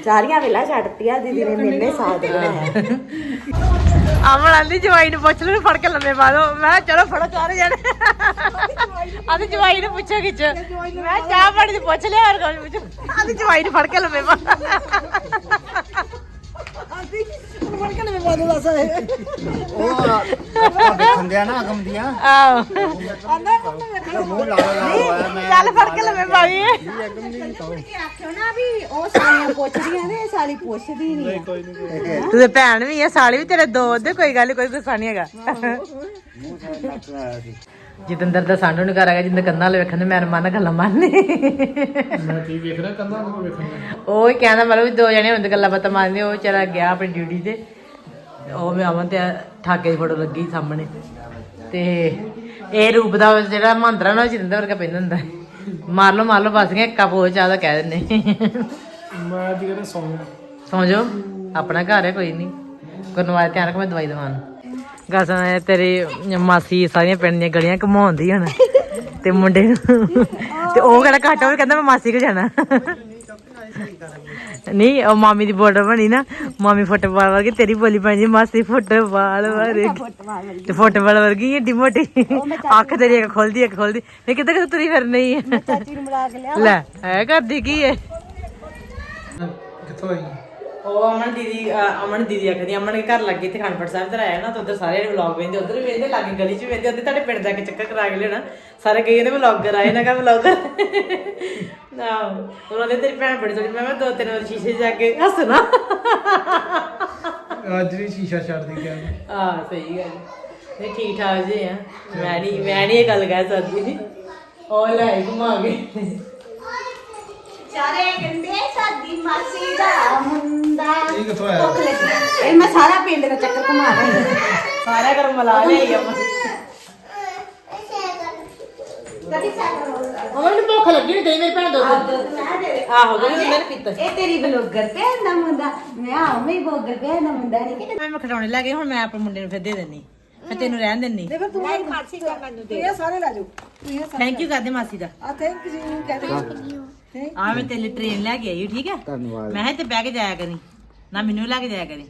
ਸਾਰੀਆਂ ਵੇਲਾ ਛੱਡਤੀਆਂ ਦੀਦੀ ਨੇ ਮੇਰੇ ਸਾਥ ਬਣਾਇਆ ਅਮਨ ਆਂਦੀ ਜਵਾਈ ਨੂੰ ਪੁੱਛ ਲੈ ਫੜ ਕੇ ਲੰਮੇ ਪਾ ਦੋ। ਮੈਂ ਚਲੋ ਫੜੋ ਚਾਰੇ ਜਣੇ। ਆਂਦੀ ਜਵਾਈ ਨੂੰ ਪੁੱਛੋ ਖਿੱਚ ਮੈਂ ਚਾਹ ਪਾਣੀ ਦੀ ਪੁੱਛ ਲਿਆ ਹੋਰ ਕੋਈ ਪੁੱਛੋ। ਆਂਦੀ ਜਵਾਈ ਨੂੰ ਫੜ ਕੇ ਲੰਮੇ ਪਾ। ਆਂਟੀ ਹੁਣ ਫੜ ਕੇ ਨਵੇਂ ਬਾਦੂ ਦੱਸ ਉਹ ਆ ਦੇਖਣ ਦਿਆ ਨਾ ਅਗਮ ਦੀਆਂ। ਆਓ ਆਂਦਾ ਮੰਮੀ ਵੇਖਣਾ ਮੂੰਹ ਲਾ ਲਾ ਹੋਇਆ ਮੈਂ। ਚੱਲ ਫੜ ਕੇ ਲੰਮੇ ਪਾਈਏ ਆਖਿਓ ਨਾ ਵੀ ਉਹ ਸਾਲੀਆਂ ਪੁੱਛਦੀਆਂ ਨੇ ਇਹ ਸਾਲੀ ਪੁੱਛਦੀ ਨਹੀਂ ਤੂੰ ਤੇ ਭੈਣ ਵੀ ਆ ਸਾਲੀ ਵੀ ਤੇਰੇ ਦੋ ਉਹਦੇ ਕੋਈ ਗੱਲ ਨੀ, ਕੋਈ ਗੁੱਸਾ ਨਹੀਂ ਹੈਗਾ। ਮੂੰਹ ਸਾਡਾ ਲੱਗ ਰਿਹਾ ਸੀ ਜਤਿੰਦਰ ਦਾ ਸਾਂਢੂ ਨੂੰ ਕਰਾਂਗਾ ਜਿੰਦ ਕੰਨਾਂ ਵਾਲੇ ਵੇਖਣ ਦੇ ਮੈਂ ਮਨ ਗੱਲਾਂ ਮੰਨਨੇ ਮੈਂ ਕੀ ਵੇਖ ਰਿਹਾ ਕੰਦਾ ਨੂੰ? ਵੇਖਣਾ ਉਹ ਹੀ ਕਹਿੰਦਾ ਮਤਲਬ ਵੀ ਦੋ ਜਣੇ ਹੁੰਦੇ ਗੱਲਾਂ ਬਾਤਾਂ ਮਾਰਦੇ ਉਹ ਚਲਾ ਗਿਆ ਆਪਣੀ ਡਿਊਟੀ ਤੇ। ਉਹ ਮੈਂ ਅਮਨ ਤੇ ਠਾਕੇ ਦੀ ਫੋਟੋ ਲੱਗੀ ਸਾਹਮਣੇ। ਤੇ ਇਹ ਰੂਪ ਦਾ ਜਿਹੜਾ ਮਹਾਂਦਰਾ ਨਾਲ ਜਿੰਦਾ ਵਰਗਾ ਪੈਂਦਾ ਹੁੰਦਾ ਮਾਰ ਲਓ ਮਾਰ ਲਓ ਬਸ ਗਿਆ ਕੱਪ ਹੋ ਚਾਹ ਦਾ ਕਹਿ ਦਿੰਦੇ। ਮੈਂ ਅੱਜ ਕਹਿੰਦਾ ਸੌਂ ਗਿਆ? ਸੌਂ ਜਾਓ। ਆਪਣਾ ਘਰ ਹੈ ਕੋਈ ਨਹੀਂ। ਗੁਰਨਵਾਜ ਧਿਆਨ ਰੱਖ ਮੈਂ ਦਵਾਈ ਦਵਾਨ ਗਾਸਾਂ ਤੇਰੀ ਮਾਸੀ ਸਾਰੀਆਂ ਪਿੰਡ ਦੀਆਂ ਗਲੀਆਂ ਘਮਾਉਂਦੀ ਹੁਣ ਤੇ ਮੁੰਡੇ ਨੂੰ ਤੇ ਉਹ ਕਿਹੜਾ ਘੱਟ ਉਹ ਕਹਿੰਦਾ ਮੈਂ ਮਾਸੀ ਕੋ ਜਾਣਾ। ਨਹੀਂ ਉਹ ਮਾਮੀ ਦੀ ਬੋਰਡਰ ਬਣੀ ਨਾ ਮਾਮੀ ਫੁੱਟਬਾਲ ਵਰਗੀ ਤੇਰੀ ਬੋਲੀ ਬਣੀ ਮਾਸੀ ਫੁੱਟਬਾਲ ਵਰਗੀ। ਤੇ ਫੁੱਟਬਾਲ ਵਰਗੀ ਏਡੀ ਮੋਟੀ ਅੱਖ ਤੇਰੀ ਇੱਕ ਖੁੱਲਦੀ ਇੱਕ ਖੁੱਲਦੀ। ਨਹੀਂ ਕਿੱਦਾਂ ਕਿੱਦਾਂ ਤੁਰੀ ਫਿਰਨੀ ਹੈ ਚਾਚੀ ਨੂੰ ਮਿਲਾ ਕੇ ਲਿਆ। ਲੈ ਐ ਕਰਦੀ ਕੀ ਹੈ ਕਿੱਥੋਂ ਆਈ ਉਹ ਅਮਨ ਦੀਦੀ ਅਮਨ ਦੀਦੀ ਆਖਦੀ ਅਮਨ ਦੇ ਘਰ ਲੱਗੇ ਤੇ ਖਾਨਪੁਰ ਸਾਹਿਬ ਤੇ ਆਇਆ ਨਾ ਤਾਂ ਉਧਰ ਸਾਰੇ ਵਲੌਗ ਵੇਂਦੇ ਉਧਰ ਵੀ ਵੇਂਦੇ ਲਾਗੇ ਗਲੀ ਚ ਵੇਂਦੇ ਉਹਦੇ ਤੁਹਾਡੇ ਪਿੰਡ ਜਾ ਕੇ ਚੱਕਰ ਕਰਾ ਕੇ ਲੈਣਾ ਸਾਰੇ ਕਹੀ ਜਾਂਦੇ ਵਲੌਗਰ ਆਏ ਨਾ ਕਾ ਵਲੌਗਰ ਨਾ ਉਹਨਾਂ ਦੇ ਤੇਰੀ ਭੈਣ ਬੜੀ ਸੋਹਣੀ ਮੈਂ ਕਿਹਾ ਦੋ ਤਿੰਨ ਵਾਰ ਸ਼ੀਸ਼ੇ 'ਚ ਜਾ ਕੇ ਹੱਸਣਾ। ਅੱਜ ਵੀ ਸ਼ੀਸ਼ਾ ਛੱਡਦੀ ਗਿਆ ਆ ਸਹੀ ਗੱਲ। ਨਹੀਂ ਠੀਕ ਠਾਕ ਜੇ ਆ। ਮੈਂ ਨਹੀਂ ਮੈਂ ਨਹੀਂ ਇਹ ਗੱਲ ਕਹਿ ਸਕਦੀ। ਉਹ ਲੈ ਘੁਮਾ ਕੇ। ਚਾਰੇ ਕਹਿੰਦੇ ਸਾਡੀ ਮਾਸੀ ਦਾ ਮੁੰਡਾ ਇਹ ਕਿੱਥੋਂ ਆਇਆ? ਇਹ ਮੈਂ ਸਾਰਾ ਪਿੰਡ ਦਾ ਚੱਕਰ ਘੁਮਾ ਰਹੀ ਸਾਰਿਆਂ ਘਰ ਮਲਾ ਲਈ ਅਮਨ ਕਦੀ ਸਾਡਾ ਅਮਨ ਨੂੰ ਭੁੱਖ ਲੱਗੀ ਨਹੀਂ ਮੇਰੀ ਭੈਣ ਦੁੱਧ ਮੈਂ ਦੇ ਆਹੋ ਦੁੱਧ ਮੈਂ ਪੀਤਾ। ਇਹ ਤੇਰੀ ਬਲੌਗਰ ਭੈਣ ਦਾ ਮੁੰਡਾ। ਮੈਂ ਆਉਂ ਮੈਂ ਬਲੌਗਰ ਭੈਣ ਦਾ ਮੁੰਡਾ ਨਹੀਂ ਕਿ ਮੈਂ ਖਿਡੌਣੇ ਲੈ ਗਈ ਹੁਣ ਮੈਂ ਆਪਣੇ ਮੁੰਡੇ ਨੂੰ ਫਿਰ ਦੇ ਮੈਂ ਤੈਨੂੰ ਰਹਿਣ ਦਿੰਨੀ ਦੇ ਫਿਰ ਤੂੰ ਮਾਸੀ ਕਰ ਮੈਨੂੰ ਦੇ ਇਹ ਸਾਰੇ ਲੈ ਜਾਓ। ਤੂੰ ਇਹ ਸਾਰੇ ਥੈਂਕ ਯੂ ਕਰਦੇ ਮਾਸੀ ਦਾ। ਆ ਥੈਂਕ ਯੂ ਕਹਦੇ ਆ ਮੈਂ ਤੇਰੇ ਲਈ ਟ੍ਰੇਨ ਲੈ ਕੇ ਆਈ ਠੀਕ ਹੈ? ਧੰਨਵਾਦ। ਮੈਂ ਕਿਹਾ ਤੇ ਬਹਿ ਕੇ ਜਾਇਆ ਕਰੀ। ਨਾ ਮੈਨੂੰ ਲੈ ਕੇ ਜਾਇਆ ਕਰੀ।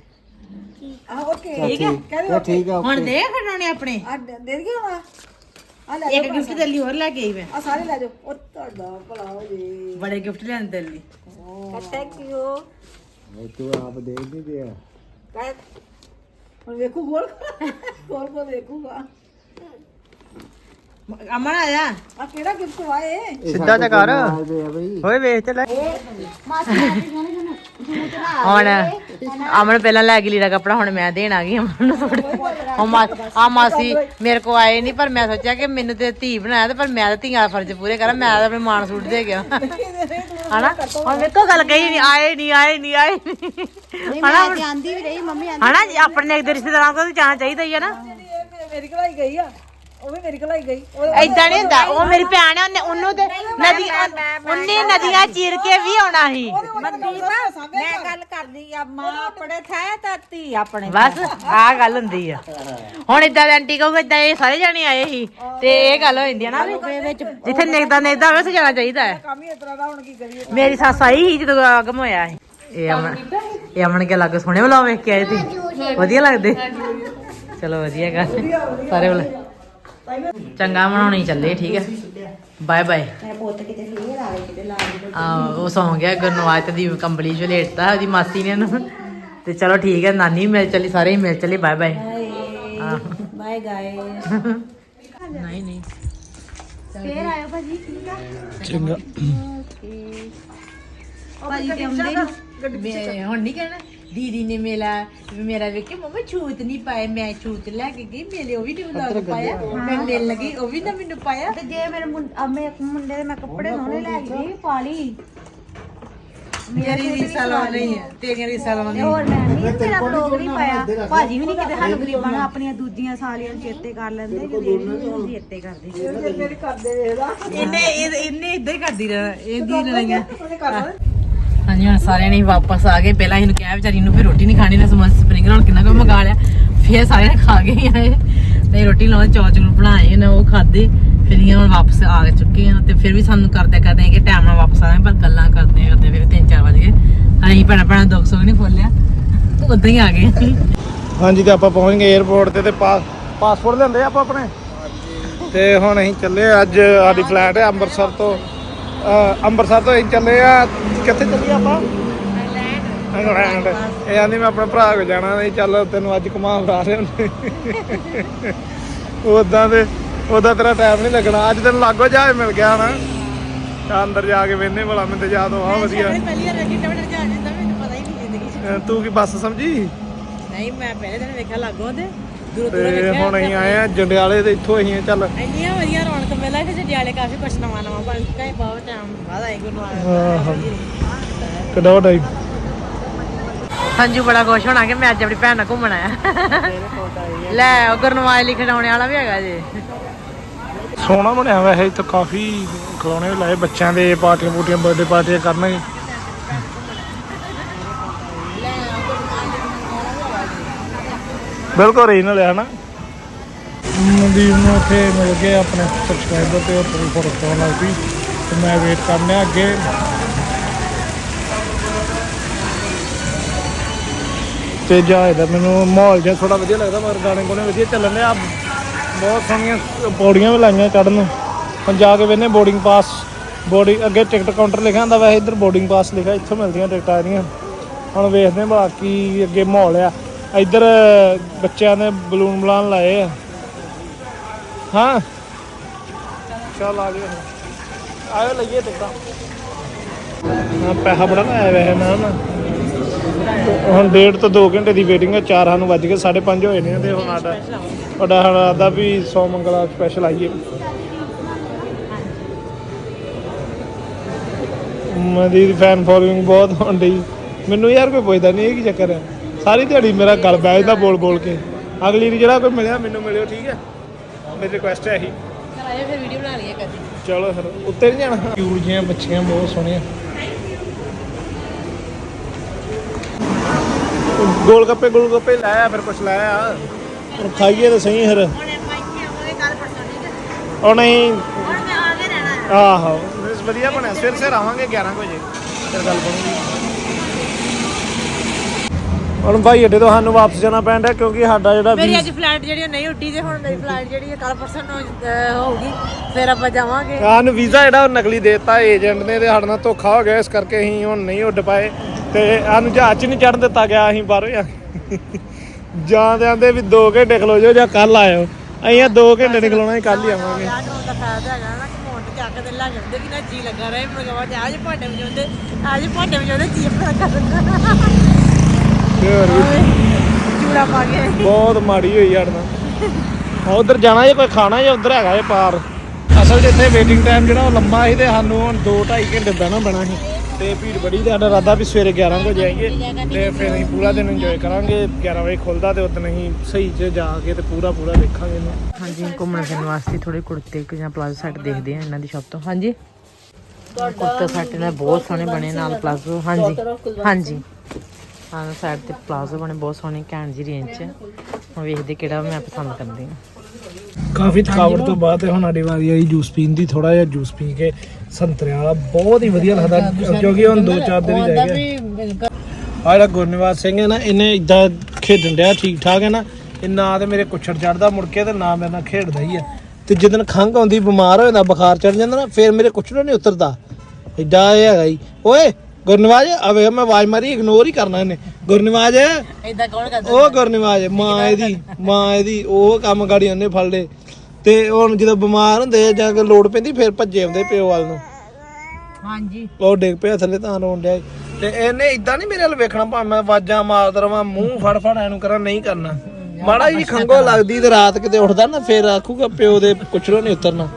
ਆ ਓਕੇ ਠੀਕ ਹੈ? ਕਹਦੇ ਠੀਕ ਆ ਹੁਣ ਦੇ ਖਿਡੌਣੇ ਆਪਣੇ। ਆ ਦੇ ਦੇ ਗਿਆ ਹੁਣ? ਆ ਲੈ ਇੱਕ ਗਿਫਟ ਤੇਰੇ ਲਈ ਹੋਰ ਲੈ ਕੇ ਆਈ ਮੈਂ। ਆ ਸਾਰੇ ਲੈ ਜਾਓ। ਉਹ ਤੁਹਾਡਾ ਭਲਾ ਹੋ ਜੇ। ਬੜੇ ਗਿਫਟ ਲੈਣ ਤੇਰੇ ਲਈ। ਥੈਂਕ ਯੂ ਉਹ ਤੂੰ ਆਪ ਦੇਖ ਨਹੀਂ ਦਿਆ ਕਹਿ ਹੁਣ ਵੇਖੂ ਗੋਲ ਗੋਲ ਕੋ ਵੇਖੂਗਾ ਅਮਨ ਆਇਆ? ਆ ਕਿਹੜਾ ਗਿਫਟ ਆਏ ਸਿੱਧਾ ਜਾ ਕਰ। ਹੋਏ ਵੇਖ ਤੇ ਲੈ। ਮਾਸੀ ਹੁਣ ਅਮਨ ਪਹਿਲਾਂ ਲੈ ਗਈ ਲੀੜਾ ਕੱਪੜਾ ਹੁਣ ਮੈਂ ਦੇਣ ਆ ਗਈ ਅਮਨ ਨੂੰ ਥੋੜਾ ਆ ਮਾਸੀ ਮੇਰੇ ਕੋ ਆਏ ਨਹੀਂ ਪਰ ਮੈਂ ਸੋਚਿਆ ਕਿ ਮੈਨੂੰ ਤੇ ਧੀ ਬਣਾਇਆ ਤੇ ਪਰ ਮੈਂ ਤਾਂ ਧੀਆਂ ਦਾ ਫਰਜ਼ ਪੂਰੇ ਕਰਾਂ ਮੈਂ ਤਾਂ ਆਪਣੇ ਮਾਣ ਸੂਟ ਦੇ ਗਿਆ। ਹਨਾ? ਹੁਣ ਵੇਖੋ ਗੱਲ ਕਹੀ ਨਹੀਂ ਆਏ ਨਹੀਂ ਆਏ ਨਹੀਂ ਆਏ ਨਹੀਂ ਹਨਾ? ਮੈਂ ਆਂਦੀ ਵੀ ਰਹੀ ਮੰਮੀ ਆਂਦੀ ਹਨਾ? ਜੀ ਆਪਣੇ ਇੱਕ ਦੇ ਰਿਸ਼ਤੇਦਾਰਾਂ ਕੋਲ ਤਾਂ ਜਾਣਾ ਚਾਹੀਦਾ ਹੀ ਹੈ ਨਾ। ਮੇਰੀ ਕਢਾਈ ਗਈ ਆ। ਉਹ ਵੀ ਮੇਰੀ ਕਲਾਈ ਗਈ। ਉਹ ਏਦਾਂ ਨਹੀਂ ਹੁੰਦਾ। ਉਹ ਮੇਰੀ ਭੈਣ ਹੈ ਉਹਨੇ ਉਹਨੂੰ ਤੇ ਨਦੀ ਉਹਨੇ ਨਦੀਆਂ ਚੀਰ ਕੇ ਵੀ ਆਉਣਾ ਸੀ। ਮਨਦੀਪ ਮੈਂ ਗੱਲ ਕਰਦੀ ਆ ਮਾਂ ਆਪਣੇ ਥਾਂ ਤਾਂ ਧੀ ਆਪਣੇ ਬਸ ਆਹ ਗੱਲ ਹੁੰਦੀ ਆ। ਹੁਣ ਇਦਾਂ ਦੇ ਆਂਟੀ ਕਹੋਗੇ ਇਦਾਂ ਇਹ ਸਾਰੇ ਜਾਣੇ ਆਏ ਸੀ ਤੇ ਇਹ ਗੱਲ ਹੋ ਜਾਂਦੀ ਆ ਨਾ ਵੀ ਜਿੱਥੇ ਨਿਕਦਾ ਨਿਕਦਾ ਹੋਵੇ ਉੱਥੇ ਜਾਣਾ ਚਾਹੀਦਾ ਹੈ। ਕੰਮ ਹੀ ਇਸ ਤਰ੍ਹਾਂ ਦਾ ਹੁਣ ਕੀ ਕਰੀਏ। ਮੇਰੀ ਸੱਸ ਆਈ ਸੀ ਜਦੋਂ ਆਗਮ ਹੋਇਆ ਸੀ। ਇਹ ਅਮਨ ਇਹ ਅਮਨ ਕੇ ਲੱਗ ਸੋਹਣੇ ਵਲੌਗ ਵੇਖ ਕੇ ਆਏ ਸੀ। ਵਧੀਆ ਲੱਗਦੇ। ਚਲੋ ਵਧੀਆ ਗੱਲ। ਸਾਰੇ ਚੰਗਾ ਬਣਾਉਣੀ ਚੱਲੇ ਠੀਕ ਹੈ। ਬਾਏ ਬਾਏ ਮੈਂ ਪੁੱਤ ਕਿਤੇ ਫੇਰ ਆਵੇ ਕਿਤੇ ਲਾ ਦੇ ਆ। ਉਹ ਸੌਂ ਗਿਆ ਗੁਰਨਵਾਜ ਦੀ ਕੰਬਲੀ ਚ ਲੇਟਦਾ ਉਹਦੀ ਮਾਸੀ ਨੇ ਉਹਨੂੰ ਤੇ ਚਲੋ ਠੀਕ ਹੈ ਨਾਨੀ ਮਿਲ ਚੱਲੀ ਸਾਰੇ ਹੀ ਮਿਲ ਚੱਲੇ ਬਾਏ ਬਾਏ ਬਾਏ ਗਾਇਸ ਨਹੀਂ ਨਹੀਂ। ਫੇਰ ਆਇਓ ਭਾਜੀ ਠੀਕ ਆ? ਚੰਗਾ। ਭਾਜੀ ਤੇ ਆਉਂਦੇ ਨੀ। ਮੈਂ ਹੁਣ ਨਹੀਂ ਕਹਿਣਾ। ਦੀਦੀ ਨੇ ਮੇਲਾ ਮੇਰਾ ਵੇਖ ਕੇ ਮੰਮਾ ਛੂਤ ਨਹੀਂ ਪਾਏ ਮੈਂ ਛੂਤ ਲੈ ਕੇ ਗਈ ਮੇਲੇ ਉਹ ਵੀ ਨਹੀਂ ਲੱਗ ਪਾਇਆ ਮੈਂ ਮਿਲ ਲਗੀ ਉਹ ਵੀ ਨਾ ਮੈਨੂੰ ਪਾਇਆ। ਤੇ ਜੇ ਮੇਰੇ ਮੁੰਡੇ ਮੈਂ ਇੱਕ ਮੁੰਡੇ ਦੇ ਮੈਂ ਕੱਪੜੇ ਸੋਹਣੇ ਲੈ ਗਈ ਪਾ ਲਈ ਮੇਰੀ ਰੀਸਾ ਲਾਉਣੀ ਹੈ ਤੇਰੀਆਂ ਰੀਸਾ ਲਾਉਣੀ ਹੋਰ ਮੈਂ ਨਹੀਂ ਤੇਰਾ ਬਲੌਗ ਨਹੀਂ ਪਾਇਆ। ਭਾਜੀ ਵੀ ਨਹੀਂ ਕਿਤੇ ਸਾਨੂੰ ਗਰੀਬਾਂ ਨੂੰ ਆਪਣੀਆਂ ਦੂਜੀਆਂ ਸਾਲੀਆਂ ਨੂੰ ਚੇਤੇ ਕਰ ਲੈਂਦੇ ਕਿ ਇਹ ਵੀ ਚੇਤੇ ਕਰਦੇ ਇਹਨੇ ਇਹ- ਇਹਨੇ ਇਦਾਂ ਹੀ ਕਰਦੀ ਰਹਿਣਾ ਇਹਦੀ ਲੜਾਈਆਂ। ਹਾਂਜੀ ਹੁਣ ਸਾਰਿਆਂ ਨੇ ਵਾਪਸ ਆ ਗਏ। ਪਹਿਲਾਂ ਇਹਨੂੰ ਕਿਹਾ ਵਿਚਾਰੀ ਨੂੰ ਫਿਰ ਰੋਟੀ ਨਹੀਂ ਖਾਣੀ ਨਾ ਸਮਝ ਸਪਰਿੰਗ ਰੋਲ ਕਿੰਨਾ ਕੁ ਮੰਗਾ ਲਿਆ। ਫਿਰ ਸਾਰਿਆਂ ਨੇ ਖਾ ਹੀ ਆਏ ਤੇ ਰੋਟੀ ਲਾਉਣ ਚੌਚ ਨੂੰ ਬਣਾਏ ਨੇ ਉਹ ਖਾਦੇ ਫਿਰ ਇਹ ਹੁਣ ਵਾਪਸ ਆ ਚੁੱਕੇ ਆ ਤੇ ਫਿਰ ਵੀ ਸਾਨੂੰ ਕਰਦੇ ਕਰਦੇ ਕਿ ਟਾਈਮ ਨਾਲ ਵਾਪਸ ਆਏ ਪਰ ਗੱਲਾਂ ਕਰਦੇ ਕਰਦੇ ਫਿਰ 3-4 ਵਜੇ ਅਸੀਂ ਭੈਣਾ ਭੈਣਾ ਦੁੱਖ ਸੁੱਖ ਨਹੀਂ ਫੋਲਿਆ ਉਦਾਂ ਹੀ ਆ ਗਏ। ਹਾਂਜੀ ਤੇ ਆਪਾਂ ਪਹੁੰਚ ਗਏ 에어ਪੋਰਟ ਤੇ ਤੇ ਪਾਸਪੋਰਟ ਲੈਂਦੇ ਆਪਾਂ ਆਪਣੇ? ਤੇ ਹੁਣ ਅਸੀਂ ਚੱਲੇ ਅੱਜ ਸਾਡੀ ਫਲਾਈਟ ਹੈ ਅੰਮ੍ਰਿਤਸਰ ਤੋਂ। ਅੰਮ੍ਰਿਤਸਰ ਤੋਂ ਅਸੀਂ ਚੱਲੇ ਆ। ਕਿੱਥੇ ਚੱਲੇ ਆਪਾਂ? ਇੰਗਲੈਂਡ। ਇਹ ਆਂਦੀ ਮੈਂ ਆਪਣੇ ਭਰਾ ਕੋਲ ਜਾਣਾ ਨਹੀਂ ਚੱਲ ਤੈਨੂੰ ਅੱਜ ਘੁਮਾ ਫਰਾ ਰਹੇ ਹੁੰਦੇ ਉਦਾਂ ਦੇ ਉਦਾਂ ਤੇਰਾ ਟਾਈਮ ਨਹੀਂ ਲੱਗਣਾ। ਅੱਜ ਤੈਨੂੰ ਲਾਗੋ ਜਹਾਜ਼ ਮਿਲ ਗਿਆ ਹਨਾ। ਤਾਂ ਅੰਦਰ ਜਾ ਕੇ ਵੇਨੇ ਭਲਾ ਮੈਨੂੰ ਤੇ ਯਾਦ ਆ ਵਧੀਆ। ਪਹਿਲੀ ਵਾਰ ਅੱਗੇ ਟਵਰ ਜਾ ਜਾਂਦਾ ਮੈਨੂੰ ਪਤਾ ਹੀ ਨਹੀਂ ਜ਼ਿੰਦਗੀ ਅ, ਤੂੰ ਕੀ ਬੱਸ ਸਮਝੀ? ਨਹੀਂ ਮੈਂ ਪਹਿਲੇ ਦਿਨ ਵੇਖਿਆ ਲੱਗੋ ਤੇ। ਦੂਰੋਂ ਦੂਰੋਂ ਤੇ ਹੁਣ ਅਸੀਂ ਆਏ ਆ ਜੰਡਿਆਲੇ ਤੇ ਇੱਥੋਂ ਅਸੀਂ ਚੱਲ। ਇੰਨੀਆਂ ਵਧੀਆ ਰੌਣਕ ਮੇਲਾ ਕਿ ਜੜਿਆਲੇ ਕਾਫੀ ਕੁਛ ਨਵਾਂ ਨਵਾਂ ਬਣ ਚੁੱਕਾ ਹੈ ਬਹੁਤ ਟਾਈਮ ਬਾਅਦ ਆਏ ਗੁਰੂ ਆਹੋ। ਕਦੋਂ ਟਾਈਮ ਸੰਜੂ ਬੜਾ ਖੁਸ਼ ਹੋਣਾ ਕਿ ਮੈਂ ਅੱਜ ਆਪਣੀ ਭੈਣ ਨਾਲ ਘੁੰਮਣ ਆਇਆ। ਲੈ ਉਹ ਗੁਰਨਵਾਜ ਲਈ ਖਿਡਾਉਣੇ ਵਾਲਾ ਵੀ ਹੈਗਾ ਜੀ। ਸੋਹਣਾ ਬਣਿਆ ਵੈਸੇ ਇੱਥੇ ਕਾਫੀ ਖਿਡੌਣੇ ਲਾਏ ਬੱਚਿਆਂ ਦੇ ਪਾਰਟੀਆਂ ਪੂਟੀਆਂ ਬਰਥਡੇ ਪਾਰਟੀਆਂ ਕਰਨਗੇ। ਬਿਲਕੁਲ ਰੀਜਨਲ ਹੈ ਨਾ ਮਨਦੀਪ ਨੂੰ ਉੱਥੇ ਮਿਲ ਗਏ ਆਪਣੇ ਸਬਸਕ੍ਰਾਈਬਰ ਤੇ ਉਹ ਫੋਟੋ ਕਰਾਉਣ ਲੱਗ ਪਈ। ਤੇ ਮੈਂ ਵੇਟ ਕਰਨਿਆ ਅੱਗੇ। ਤੇ ਜਹਾਜ਼ ਦਾ ਮੈਨੂੰ ਮਾਹੌਲ ਜਿਹਾ ਥੋੜਾ ਵਧੀਆ ਲੱਗਦਾ, ਪਰ ਗਾਣੇ ਕੋਨੇ ਵਧੀਆ ਚੱਲਣ ਦੇ ਆ ਬਹੁਤ ਸੋਹਣੀਆਂ ਪੌੜੀਆਂ ਵੀ ਲਾਈਆਂ ਚੜਨ ਨੂੰ। ਹੁਣ ਜਾ ਕੇ ਵੇਨੇ ਬੋਰਡਿੰਗ ਪਾਸ ਬੋਰਡਿੰਗ ਅੱਗੇ ਟਿਕਟ ਕਾਊਂਟਰ ਲਿਖਿਆ ਹੁੰਦਾ, ਵੈਸੇ ਇੱਧਰ ਬੋਰਡਿੰਗ ਪਾਸ ਲਿਖਿਆ, ਇੱਥੋਂ ਮਿਲਦੀਆਂ ਟਿਕਟਾਂ ਇਹਦੀਆਂ ਹੁਣ ਵੇਖਦੇ ਬਾਕੀ ਅੱਗੇ ਮਾਹੌਲ ਆ। ਇੱਧਰ ਬੱਚਿਆਂ ਨੇ ਬਲੂਨ ਬਲਾਨ ਲਾਏ ਆ। ਹਾਂ। ਚੱਲ ਆ ਗਏ ਆਇਓ ਲਈਏ ਟਿਕਟਾਂ। ਹਾਂ ਪੈਸਾ ਬੜਾ ਲਾਇਆ ਵੈਸੇ ਮੈਂ ਨਾ। ਹੁਣ ਡੇਢ ਤੋਂ 2 ਘੰਟੇ ਦੀ ਵੇਟਿੰਗ ਹੈ 4 ਸਾਨੂੰ ਵੱਜ ਕੇ 5:30 ਹੋਏ ਨੇ ਤੇ ਹੁਣ ਸਾਡਾ ਸਾਡਾ ਆਦਾ ਵੀ 100 ਮੰਗਲਾ ਸਪੈਸ਼ਲ ਆਈਏ ਮਦੀ ਦੀ ਫੈਨ ਫੋਲੋਇੰਗ ਬਹੁਤ ਹੁੰਦੀ ਮੈਨੂੰ ਯਾਰ ਕੋਈ ਪੁੱਛਦਾ ਨਹੀਂ ਇਹ ਕੀ ਚੱਕਰ ਹੈ ਸਾਰੀ ਦਿਹਾੜੀ ਮੇਰਾ ਗਲ ਬਹਿ ਜਾਂਦਾ ਬੋਲ ਬੋਲ ਕੇ। ਅਗਲੀ ਨੂੰ ਜਿਹੜਾ ਕੋਈ ਮਿਲਿਆ ਮੈਨੂੰ ਮਿਲਿਓ ਠੀਕ ਹੈ? ਮੇਰੀ ਰਿਕੁਐਸਟ ਹੈ ਇਹੀ। ਆਏ ਫਿਰ ਵੀਡੀਓ ਬਣਾ ਲਈਏ ਕਦੀ। ਚਲੋ ਫਿਰ ਉੱਤੇ ਨਹੀਂ ਜਾਣਾ। ਕਿਊਟ ਜਿਹੀਆਂ ਬੱਚੀਆਂ ਬਹੁਤ ਸੋਹਣੀਆਂ। ਗੋਲ ਗੱਪੇ ਗੋਲ ਗੱਪੇ ਲਾਇਆ ਫਿਰ ਕੁਛ ਲਾਇਆ ਹੁਣ ਖਾਈਏ ਤਾਂ ਸਹੀ ਫਿਰ। ਹੁਣ ਆਪਾਂ ਇੱਥੇ ਆਵਾਂਗੇ ਕੱਲ ਪਰਸੋਂ ਠੀਕ ਉਹ ਨਹੀਂ। ਆਹੋ ਬਸ ਵਧੀਆ ਬਣਿਆ। ਸਵੇਰ ਸਵੇਰ ਆਵਾਂਗੇ 11 ਕੁ ਵਜੇ। ਫਿਰ ਗੱਲ ਬਣੂਗੀ। ਹੁਣ ਭਾਈ ਅੱਡੇ ਤੋਂ ਸਾਨੂੰ ਵਾਪਸ ਜਾਣਾ ਪੈਂਦਾ ਕਿਉਂਕਿ ਸਾਡਾ ਜਿਹੜਾ ਮੇਰੀ ਅੱਜ ਫਲਾਈਟ ਜਿਹੜੀ ਉਹ ਨਹੀਂ ਉੱਡੀ ਤੇ ਹੁਣ ਮੇਰੀ ਫਲਾਈਟ ਜਿਹੜੀ ਹੈ ਕੱਲ ਪਰਸੋਂ ਨੂੰ ਅਹ, ਹੋਊਗੀ ਫਿਰ ਆਪਾਂ ਜਾਵਾਂਗੇ। ਸਾਨੂੰ ਵੀਜ਼ਾ ਜਿਹੜਾ ਉਹ ਨਕਲੀ ਦੇਤਾ ਏਜੰਟ ਨੇ ਤੇ ਸਾਡੇ ਨਾਲ ਧੋਖਾ ਹੋ ਗਿਆ ਇਸ ਕਰਕੇ ਅਸੀਂ ਹੁਣ ਨਹੀਂ ਉੱਡ ਪਾਏ। ਤੇ ਸਾਨੂੰ ਜਹਾਜ਼ 'ਚ ਨਹੀਂ ਚੜਨ ਦਿੱਤਾ ਗਿਆ ਅਸੀਂ ਬਾਹਰੋਂ ਆ ਜਾਂਦੇ ਆਂਦੇ ਵੀ 2 ਘੰਟੇ ਖਲੋ ਜਾਓ ਜਾਂ ਕੱਲ ਆਇਓ। ਅਸੀਂ ਆ 2 ਘੰਟੇ ਨਹੀਂ ਖਲੋਣਾ ਕੱਲ ਹੀ ਆਵਾਂਗੇ। ਯਾਰ ਹੁਣ ਦਾ ਫਾਇਦਾ ਹੈਗਾ ਨਾ ਕਿ ਮੋਂਟ ਚੱਕ ਤੇ ਲੱਗ ਜਾਂਦੇ ਕਿ ਨਾ ਜੀ ਲੱਗਾ ਰਹੇ ਮੁਰਗਾ ਵਾ ਅੱਜ ਭਾਂਡੇ ਵਜਾਉਂਦੇ ਅੱਜ ਭਾਂਡੇ ਵਜਾਉਂਦੇ ਜੀ ਆਪਣਾ ਕਰ ਦਿੰਦਾ। ਤੇ ਹੋਰ ਵੀ ਚੂੜਾ ਪਾ ਕੇ ਬਹੁਤ ਮਾੜੀ ਹੋਈ ਸਾਡੇ ਨਾਲ। ਉਧਰ ਜਾਣਾ ਜੇ ਕੋਈ ਖਾਣਾ ਜੇ ਉਧਰ ਹੈਗਾ ਜੇ ਪਾਰ। ਅਸਲ ਇੱਥੇ ਵੇਟਿੰਗ ਟਾਈਮ ਜਿਹੜਾ ਉਹ ਲੰਮਾ ਸੀ ਤੇ ਸਾਨੂੰ ਹੁਣ 2 2.5 ਘੰਟੇ ਬਹਿਣਾ ਪੈਣਾ ਸੀ। ਤੇ ਭੀੜ ਬੜੀ ਤੇ ਸਾਡਾ ਇਰਾਦਾ ਵੀ ਸਵੇਰੇ 11 ਵਜੇ ਆਈਏ ਤੇ ਫਿਰ ਅਸੀਂ ਪੂਰਾ ਦਿਨ ਇੰਜੋਏ ਕਰਾਂਗੇ। 11 ਵਜੇ ਖੁੱਲਦਾ ਤੇ ਉਦੋਂ ਅਸੀਂ ਸਹੀ 'ਚ ਜਾ ਕੇ ਤੇ ਪੂਰਾ ਪੂਰਾ ਦੇਖਾਂਗੇ ਇਹਨੂੰ। ਹਾਂਜੀ ਘੁੰਮਣ ਫਿਰਨ ਵਾਸਤੇ ਥੋੜੇ ਕੁੜਤੇ ਕੁ ਜਾਂ ਪਲਾਜ਼ੋ ਸੈੱਟ ਦੇਖਦੇ ਆ ਇਹਨਾਂ ਦੀ ਸ਼ਾਪ ਤੋਂ। ਹਾਂਜੀ। ਕੁੜਤਾ ਸੈੱਟ ਨਾਲ ਬਹੁਤ ਸੋਹਣੇ ਬਣੇ ਨਾਲ ਪਲਾਜ਼ੋ ਹਾਂਜੀ ਹਾਂਜੀ। ਹਾਂ ਸਾਈਡ ਤੇ ਪਲਾਜ਼ੋ ਬਣੇ, ਬਹੁਤ ਸੋਹਣੇ ਘੈਂਟ ਜੀ ਰੇਂਜ ਚ। ਹੁਣ ਵੇਖਦੇ ਕਿਹੜਾ ਮੈਂ ਪਸੰਦ ਕਰਦੀ ਹਾਂ। ਕਾਫੀ ਥਕਾਵਟ ਤੋਂ ਬਾਅਦ ਹੁਣ ਸਾਡੀ ਵਾਰੀ ਆਈ ਜੂਸ ਪੀਣ ਦੀ ਥੋੜਾ ਜਿਹਾ ਜੂਸ ਪੀ ਕੇ ਸੰਤਰੇ ਵਾਲਾ, ਬਹੁਤ ਹੀ ਵਧੀਆ ਲੱਗਦਾ, ਕਿਉਂਕਿ ਹੁਣ ਦੋ ਚਾਰ ਦਿਨ ਹੀ ਰਹਿ ਗਏ। ਆ ਜਿਹੜਾ ਗੁਰਨਿਵਾਸ ਸਿੰਘ ਹੈ ਨਾ, ਇਹਨੇ ਇਦਾਂ ਖੇਡਣ ਡਿਆ ਠੀਕ ਠਾਕ ਹੈ ਨਾ। ਇਹ ਨਾ ਤੇ ਮੇਰੇ ਕੁੱਛੜ ਚੜਦਾ ਮੁੜ ਕੇ ਤੇ ਨਾ ਮੇਰੇ ਨਾਲ ਖੇਡਦਾ ਹੀ ਆ ਤੇ ਜਦੋਂ ਖੰਘ ਆਉਂਦੀ, ਬਿਮਾਰ ਹੋ ਜਾਂਦਾ, ਬੁਖਾਰ ਚੜ ਜਾਂਦਾ ਨਾ, ਫੇਰ ਮੇਰੇ ਕੁੱਛੜੋਂ ਨਹੀਂ ਉਤਰਦਾ। ਏਡਾ ਇਹ ਹੈਗਾ ਹੀ ਓਏ ਗੁਰਨਿਵਾਜ ਵੇਖ ਮੈਂ ਆਵਾਜ਼ ਮਾਰੀ ਇਗਨੋਰ ਹੀ ਕਰਨਾ ਇਹਨੇ। ਗੁਰਨਿਵਾਜ ਇਦਾਂ ਕੌਣ ਕਰਦਾ ਉਹ ਗੁਰਨਿਵਾਜ ਮਾਂ ਇਹਦੀ ਮਾਂ ਇਹਦੀ ਉਹ ਕੰਮ ਗਾੜੀ ਉਹਨੇ ਫੜ ਲਏ। ਤੇ ਹੁਣ ਜਦੋਂ ਬਿਮਾਰ ਹੁੰਦੇ ਜਾਂ ਕਿ ਲੋੜ ਪੈਂਦੀ ਫਿਰ ਭੱਜੇ ਆਉਂਦੇ ਪਿਓ ਵੱਲ ਨੂੰ। ਹਾਂਜੀ। ਉਹ ਡਿੱਗ ਪਿਆ ਥੱਲੇ ਤਾਂ ਰੋਣ ਡਿਆ। ਤੇ ਇਹਨੇ ਇਦਾਂ ਨਹੀਂ ਮੇਰੇ ਵੱਲ ਵੇਖਣਾ ਭਾਵੇਂ ਮੈਂ ਆਵਾਜ਼ਾਂ ਮਾਰਦਾ ਰਵਾਂ ਮੂੰਹ ਫੜ ਫੜ ਐਨੂੰ ਕਰਾਂ ਨਹੀਂ ਕਰਨਾ। ਮਾੜਾ ਜੀ ਖੰਗੋ ਲੱਗਦੀ ਤੇ ਰਾਤ ਕਿਤੇ ਉੱਠਦਾ ਨਾ ਫਿਰ ਆਖੂਗਾ ਪਿਓ ਦੇ ਕੁਛੜੋਂ ਨਹੀਂ ਉਤਰਨਾ।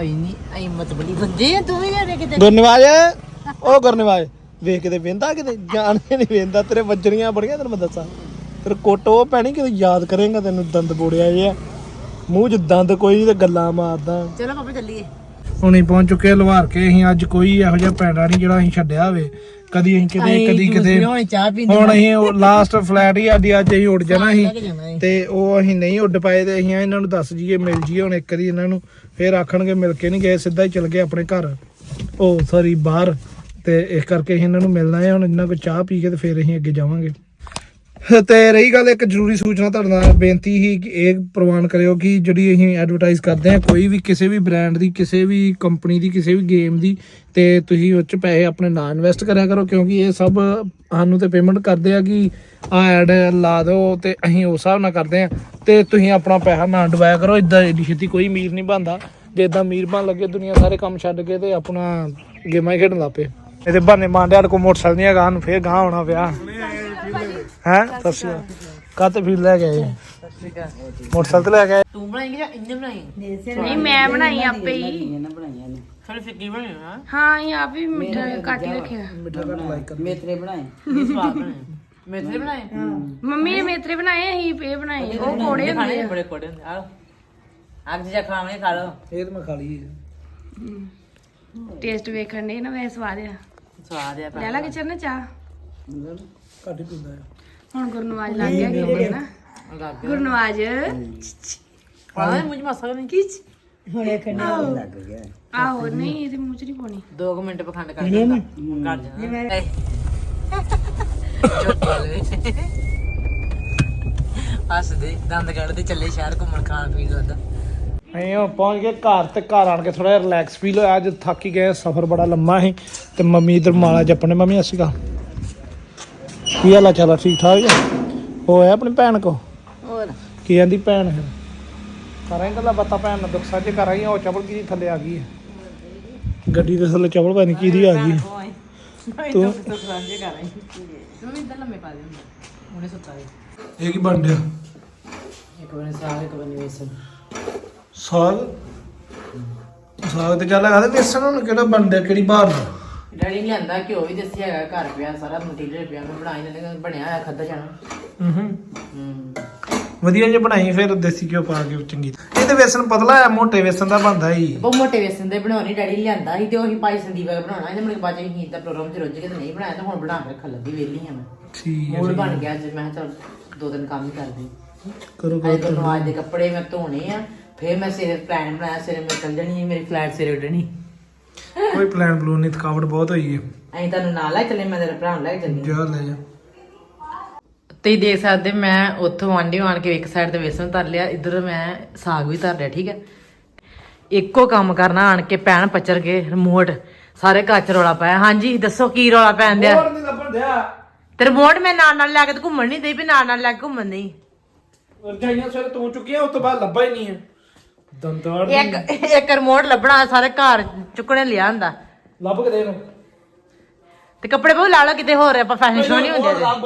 ਕੋਈ ਨਹੀਂ ਐ ਮਤ ਬੜੀ ਬੰਦੇ ਆ ਤੂੰ ਵੀ ਯਾਰ ਕਿਤੇ। ਗੁਰਨਿਵਾਜ ਉਹ ਗੁਰਨਿਵਾਜ ਵੇਖ ਕਿਤੇ ਵੇਂਦਾ ਕਿਤੇ? ਜਾਣ ਨਹੀਂ ਵੇਂਦਾ ਤੇਰੇ ਵੱਜਣੀਆਂ ਬੜੀਆਂ ਤੈਨੂੰ ਮੈਂ ਦੱਸਾਂ। ਤੇਰੇ ਕੁੱਟ ਉਹ ਪੈਣੀ ਕਿਤੇ ਯਾਦ ਕਰੇਗਾ ਤੈਨੂੰ ਦੰਦ ਬੋੜਿਆ ਜਿਹਾ। ਮੂੰਹ 'ਚ ਦੰਦ ਕੋਈ ਨੀ ਤੇ ਗੱਲਾਂ ਮਾਰਦਾ। ਚਲੋ ਪਾਪਾ ਚੱਲੀਏ। ਹੁਣ ਅਸੀਂ ਪਹੁੰਚ ਚੁੱਕੇ ਆ ਲੁਹਾਰ ਕੇ। ਅਸੀਂ ਅੱਜ ਕੋਈ ਇਹੋ ਜਿਹਾ ਪੈਂਡਾ ਨਹੀਂ ਜਿਹੜਾ ਅਸੀਂ ਛੱਡਿਆ ਹੋਵੇ। ਕਦੀ ਅਸੀਂ ਕਿਤੇ ਕਦੀ ਕਿਤੇ। ਹੁਣ ਚਾਹ ਪੀਂਦੇ ਹੁਣ ਅਸੀਂ ਲਾਸਟ ਫਲੈਟ ਹੀ ਸਾਡੀ ਅੱਜ ਅਸੀਂ ਉੱਡ ਜਾਣਾ ਸੀ। ਤੇ ਉਹ ਅਸੀਂ ਨਹੀਂ ਉੱਡ ਪਾਏ ਤੇ ਅਸੀਂ ਇਹਨਾਂ ਨੂੰ ਦੱਸ ਜੀਏ ਮਿਲ ਜੀਏ ਹੁਣ ਇੱਕ ਵਾਰੀ ਇਹਨਾਂ ਨੂੰ। ਫਿਰ ਆਖਣਗੇ ਮਿਲ ਕੇ ਨਹੀਂ ਗਏ, ਸਿੱਧਾ ਹੀ ਚਲ ਗਏ ਆਪਣੇ ਘਰ। ਉਹ ਸੌਰੀ ਬਾਹਰ ਤੇ ਇਸ ਕਰਕੇ ਅਸੀਂ ਇਹਨਾਂ ਨੂੰ ਮਿਲਣਾ ਹੈ, ਹੁਣ ਇਹਨਾਂ ਕੋਲ ਚਾਹ ਪੀ ਕੇ ਤੇ ਫਿਰ ਅਸੀਂ ਅੱਗੇ ਜਾਵਾਂਗੇ। ਤੇ ਰਹੀ ਗੱਲ ਇੱਕ ਜ਼ਰੂਰੀ ਸੂਚਨਾ ਤੁਹਾਡੇ ਨਾਲ, ਬੇਨਤੀ ਹੀ ਕਿ ਇਹ ਪ੍ਰਵਾਨ ਕਰਿਓ ਕਿ ਜਿਹੜੀ ਅਸੀਂ ਐਡਵਰਟਾਈਜ਼ ਕਰਦੇ ਹਾਂ, ਕੋਈ ਵੀ ਕਿਸੇ ਵੀ ਬ੍ਰਾਂਡ ਦੀ, ਕਿਸੇ ਵੀ ਕੰਪਨੀ ਦੀ, ਕਿਸੇ ਵੀ ਗੇਮ ਦੀ, ਤੇ ਤੁਸੀਂ ਉਹ ਚ ਪੈਸੇ ਆਪਣੇ ਨਾ ਇਨਵੈਸਟ ਕਰਿਆ ਕਰੋ, ਕਿਉਂਕਿ ਇਹ ਸਭ ਸਾਨੂੰ ਤੇ ਪੇਮੈਂਟ ਕਰਦੇ ਆ ਕਿ ਆ ਐਡ ਲਾ ਦਿਓ ਤੇ ਅਸੀਂ ਉਸ ਹਿਸਾਬ ਨਾਲ ਕਰਦੇ ਆ ਤੇ ਤੁਸੀਂ ਆਪਣਾ ਪੈਸਾ ਨਾ ਡੁਬਾਇਆ ਕਰੋ ਇਦਾਂ ਏਡੀ ਛੇਤੀ ਕੋਈ ਅਮੀਰ ਨਹੀਂ ਬਣਦਾ, ਜੇ ਇਦਾਂ ਅਮੀਰ ਬਣ ਲੱਗੇ ਦੁਨੀਆ ਸਾਰੇ ਕੰਮ ਛੱਡ ਕੇ ਤੇ ਆਪਣਾ ਗੇਮਾਂ ਹੀ ਖੇਡਣ ਲੱਗ ਪਏ। ਇਹਦੇ ਬਹਾਨੇ ਮਾਂਡਿਆਂ ਕੋ ਮੋਟਰਸਾਈਕਲ ਨਹੀਂ ਹੈਗਾ, ਸਾਨੂੰ ਫੇਰ ਗਾਂ ਹੋਣਾ ਪਿਆ। ਹੈ? ਸਤਿ ਸ਼੍ਰੀ ਅਕਾਲ। ਕਾਤੇ ਫੀਲ ਲੈ ਗਏ ਮੋਟਰਸਾਈਕਲ ਤੇ ਲੈ ਗਏ ਤੂੰ ਬਣਾਏਂਗੀ ਜਾਂ ਇੰਨੇ ਬਣਾਏਂਗੀ ਨਹੀਂ ਮੈਂ ਬਣਾਈ ਆਪੇ ਹੀ। ਇਹਨਾਂ ਬਣਾਈਆਂ ਨੇ ਥੋੜੀ ਫਿੱਕੀ ਬਣੀ ਹਾਂ ਹਾਂ ਇਹ ਆਪ ਹੀ ਮਿੱਠਾ ਘੱਟ ਹੀ ਰੱਖਿਆ। ਮਿੱਠਾ ਘੱਟ ਲਾਈਕ ਕਰ ਮੇਤਰੇ ਬਣਾਏ। ਸਵਾਦ ਬਣੇ ਮੇਥੇ ਬਣਾਏ? ਮੰਮੀ ਨੇ ਮੇਤਰੇ ਬਣਾਏ ਅਸੀਂ ਇਹ ਬਣਾਏ। ਉਹ ਕੋੜੇ ਹੁੰਦੇ ਖਾਣੇ ਆ। ਬੜੇ ਕੋੜੇ ਹੁੰਦੇ ਆ। ਅੱਜ ਜਾ ਖਾਵਾਂਗੇ ਖਾ ਲਓ। ਇਹ ਤਾਂ ਮੈਂ ਖਾ ਲਈ ਟੇਸਟ ਵੇਖਣ ਦੇ ਨਾ ਵੈਸੇ ਸਵਾਦ ਆ। ਸਵਾਦ ਲੈ ਲਾ ਚਾਹ। ਘੱਟ ਹੀ ਪੀਂਦਾ ਆ। ਹੁਣ ਗੁਰਨਵਾਜ ਲੱਗ ਗਿਆ ਕਿ ਨਾ ਲੱਗ ਗੁਰਨਵਾਜ ਪਾਣਾ ਮੁਝ ਮਸਾ ਨਹੀਂ ਕਿਚ ਹੁਣ ਇਹ ਖੰਡੇ ਲੱਗ ਗਿਆ। ਆਹੋ ਨਹੀਂ ਇਹਦੇ ਮੂੰਹ ਚ ਨਹੀਂ ਪਾਉਣੀ। 2 ਮਿੰਟ ਪਖੰਡ ਕਰ ਦਿੰਦਾ ਕਰ ਜਾਣਾ ਚੁੱਪ ਵਾਲੇ ਹੱਸ ਦੇ ਦੰਦ ਕੱਢਦੇ ਚੱਲੇ ਸ਼ਹਿਰ ਘੁੰਮਣ ਖਾਣ ਪੀਣ ਲੱਗਾ ਅਸੀਂ ਹੁਣ ਪਹੁੰਚ ਗਏ ਘਰ ਤੇ ਘਰ ਆਣ ਕੇ ਥੋੜਾ ਜਿਹਾ ਰਿਲੈਕਸ ਫੀਲ ਹੋਇਆ। ਅੱਜ ਥੱਕ ਹੀ ਗਏ ਸਫ਼ਰ ਬੜਾ ਲੰਮਾ ਸੀ। ਤੇ ਮੰਮੀ ਇਧਰ ਮਾਲਾ ਜਪਣੇ ਮੰਮੀ ਅਸੀਗਾ ਕੀ ਹਾਲ ਆ ਚਲਾ? ਠੀਕ ਠਾਕ ਹੈ ਹੋਇਆ ਆਪਣੀ ਭੈਣ ਕੋ ਹੋਰ? ਕੀ ਕਹਿੰਦੀ ਭੈਣ ਹੈ ਕਰਾਂ ਗੱਲਾਂ ਬਾਤਾਂ ਭੈਣ ਨਾਲ ਦੁੱਖ ਸਾਂਝੇ ਕਰ ਆਈ ਉਹ ਚਪਲ ਕੀ ਥੱਲੇ ਆ ਗਈ ਹੈ ਗੱਡੀ ਦੇ ਥੱਲੇ ਚਪਲ ਪਾਣੀ ਕਿਹਦੀ ਆ ਗਈ ਹੈ? ਤੂੰ? ਤੂੰ ਸਾਂਝੇ ਕਰ ਰਹੀ ਮੰਮੀ ਇਧਰ ਲੰਮੇ ਪਾ ਦੇ ਉਹਨੇ। ਸੁੱਤਾ ਹੈ ਇਹ ਕੀ ਬਣ ਰਿਹਾ ਇੱਕ ਵਾਰ ਸਾਰੇ ਇੱਕ ਵਾਰ ਨਿਵੇਸਨ ਸਾਗ? ਸਾਗ ਤੇ ਚੱਲ ਖਾਦੇ ਵੇਸਣ ਹੁਣ ਕਿਹੜਾ ਬਣਦਾ ਕਿਹੜੀ ਬਾਹਰ ਦਾ ਡੈਡੀ ਨੇ ਲਿਆਂਦਾ ਘਿਓ ਵੀ ਦੱਸਿਆ ਹੈਗਾ ਘਰ ਪਿਆ ਸਾਰਾ ਮਟੀਰੀਅਲ ਪਿਆ ਮੈਂ ਬਣਾ ਹੀ ਲੈਂਦੇ ਬਣਿਆ ਹੋਇਆ ਖਾਦਾ ਜਾਣਾ ਹੂੰ ਹੂੰ। ਹੂੰ। ਵਧੀਆ ਜੇ ਬਣਾਈ ਫਿਰ ਦੇਸੀ ਘਿਓ ਪਾ ਕੇ ਚੰਗੀ ਇਹ ਤੇ ਵੇਸਣ ਪਤਲਾ ਆ ਮੋਟੇ ਵੇਸਣ ਦਾ ਬਣਦਾ ਹੀ ਬਹੁਤ ਮੋਟੇ ਵੇਸਨ ਦੇ ਬਣਾਉਣੀ ਡੈਡੀ ਨੇ ਲਿਆਂਦਾ ਸੀ ਤੇ ਉਹੀ ਪਾਈ ਸੰਦੀਪ ਵਰ ਬਣਾਉਣਾ ਇਹਦੇ ਮੁੜ ਕੇ ਬਾਅਦ ਚ ਅਸੀਂ ਦਾ ਪ੍ਰੋਗਰਾਮ ਚ ਰੁੱਝ ਕੇ ਤੇ ਨਹੀਂ ਬਣਾਇਆ ਤੇ ਹੁਣ ਬਣਾ ਕੇ ਰੱਖਣ ਲੱਗੀ ਵੇਲੀ ਆ ਮੈਂ। ਠੀਕ ਮੂਡ ਬਣ ਗਿਆ ਅੱਜ ਮੈਂ ਕਿਹਾ ਚਲ ਦੋ ਦਿਨ ਕੰਮ ਹੀ ਕਰਦੀ ਕਰੋ ਅੱਜ ਤੋਂ ਅੱਜ ਦੇ ਕੱਪੜੇ ਮੈਂ ਧੋਣੇ ਆ ਫਿਰ ਮੈਂ ਸਿਰੇ ਪਲਾਨ ਬਣਾਇਆ ਸਿਰੇ ਮੈਂ ਚੱਲ ਜਾਣੀ ਹੈ, ਮੇਰੀ ਫਲੈਟ ਸਿਰੇ ਉੱਡਣੀ ਕੋਈ ਪਲਾਨ ਬਲੂਨ ਨਹੀਂ ਥਕਾਵਟ ਬਹੁਤ ਹੋਈ ਹੈ ਅਸੀਂ ਤੁਹਾਨੂੰ ਨਾਲ ਲੈ ਚੱਲੇ ਮੈਂ ਤੇਰੇ ਭਰਾ ਨੂੰ ਲੈ ਕੇ ਚੱਲੀ ਜਾ ਲੈ ਜਾ। ਤੁਸੀਂ ਦੇਖ ਸਕਦੇ ਮੈਂ ਉੱਥੋਂ ਆਂਡੀ ਆਣ ਕੇ ਇੱਕ ਸਾਈਡ ਤੇ ਵੇਸਣ ਧਰ ਲਿਆ ਇੱਧਰ ਮੈਂ ਸਾਗ ਵੀ ਧਰ ਲਿਆ ਠੀਕ ਹੈ। ਇੱਕੋ ਕੰਮ ਕਰਨਾ ਆਣ ਕੇ ਪੈਣ ਪਚਰ ਕੇ ਰਿਮੋਟ ਸਾਰੇ ਘਰ ਚ ਰੌਲਾ ਪਾਇਆ। ਹਾਂਜੀ ਦੱਸੋ ਕੀ ਰੌਲਾ ਪੈਣ ਦਿਆ? ਨਹੀਂ ਲੱਭਣ ਦਿਆ। ਤੇ ਰਿਮੋਟ ਮੈਂ ਨਾਲ ਨਾਲ ਲੈ ਕੇ ਤੇ ਘੁੰਮਣ ਨਹੀਂ ਦੇਈ ਵੀ ਨਾਲ ਨਾਲ ਲੈ ਕੇ ਘੁੰਮਣ ਨਹੀਂ। ਰਜਾਈਆਂ ਸਵੇਰੇ ਤੂੰ ਚੁੱਕੀਆਂ ਉਸ ਤੋਂ ਬਾਅਦ ਲੱਭਾ ਹੀ ਨਹੀਂ ਹੈ। ਦੰਦਵਾੜ ਇੱਕ ਇੱਕ ਰਿਮੋਟ ਲੱਭਣਾ ਸਾਰੇ ਘਰ ਚੁੱਕਣੇ ਲਿਆ ਹੁੰਦਾ। ਲੱਭ ਕੇ ਦੇ ਨੂੰ ਤੇ ਕੱਪੜੇ ਬਹੁਤ ਲਾ ਲਓ ਕਿਤੇ ਹੋਰ ਆਪਾਂ ਫੈਸ਼ਨ ਸ਼ੋ ਨਹੀਂ ਹੁੰਦੇ ਇਹਦੇ। ਲੱਭ।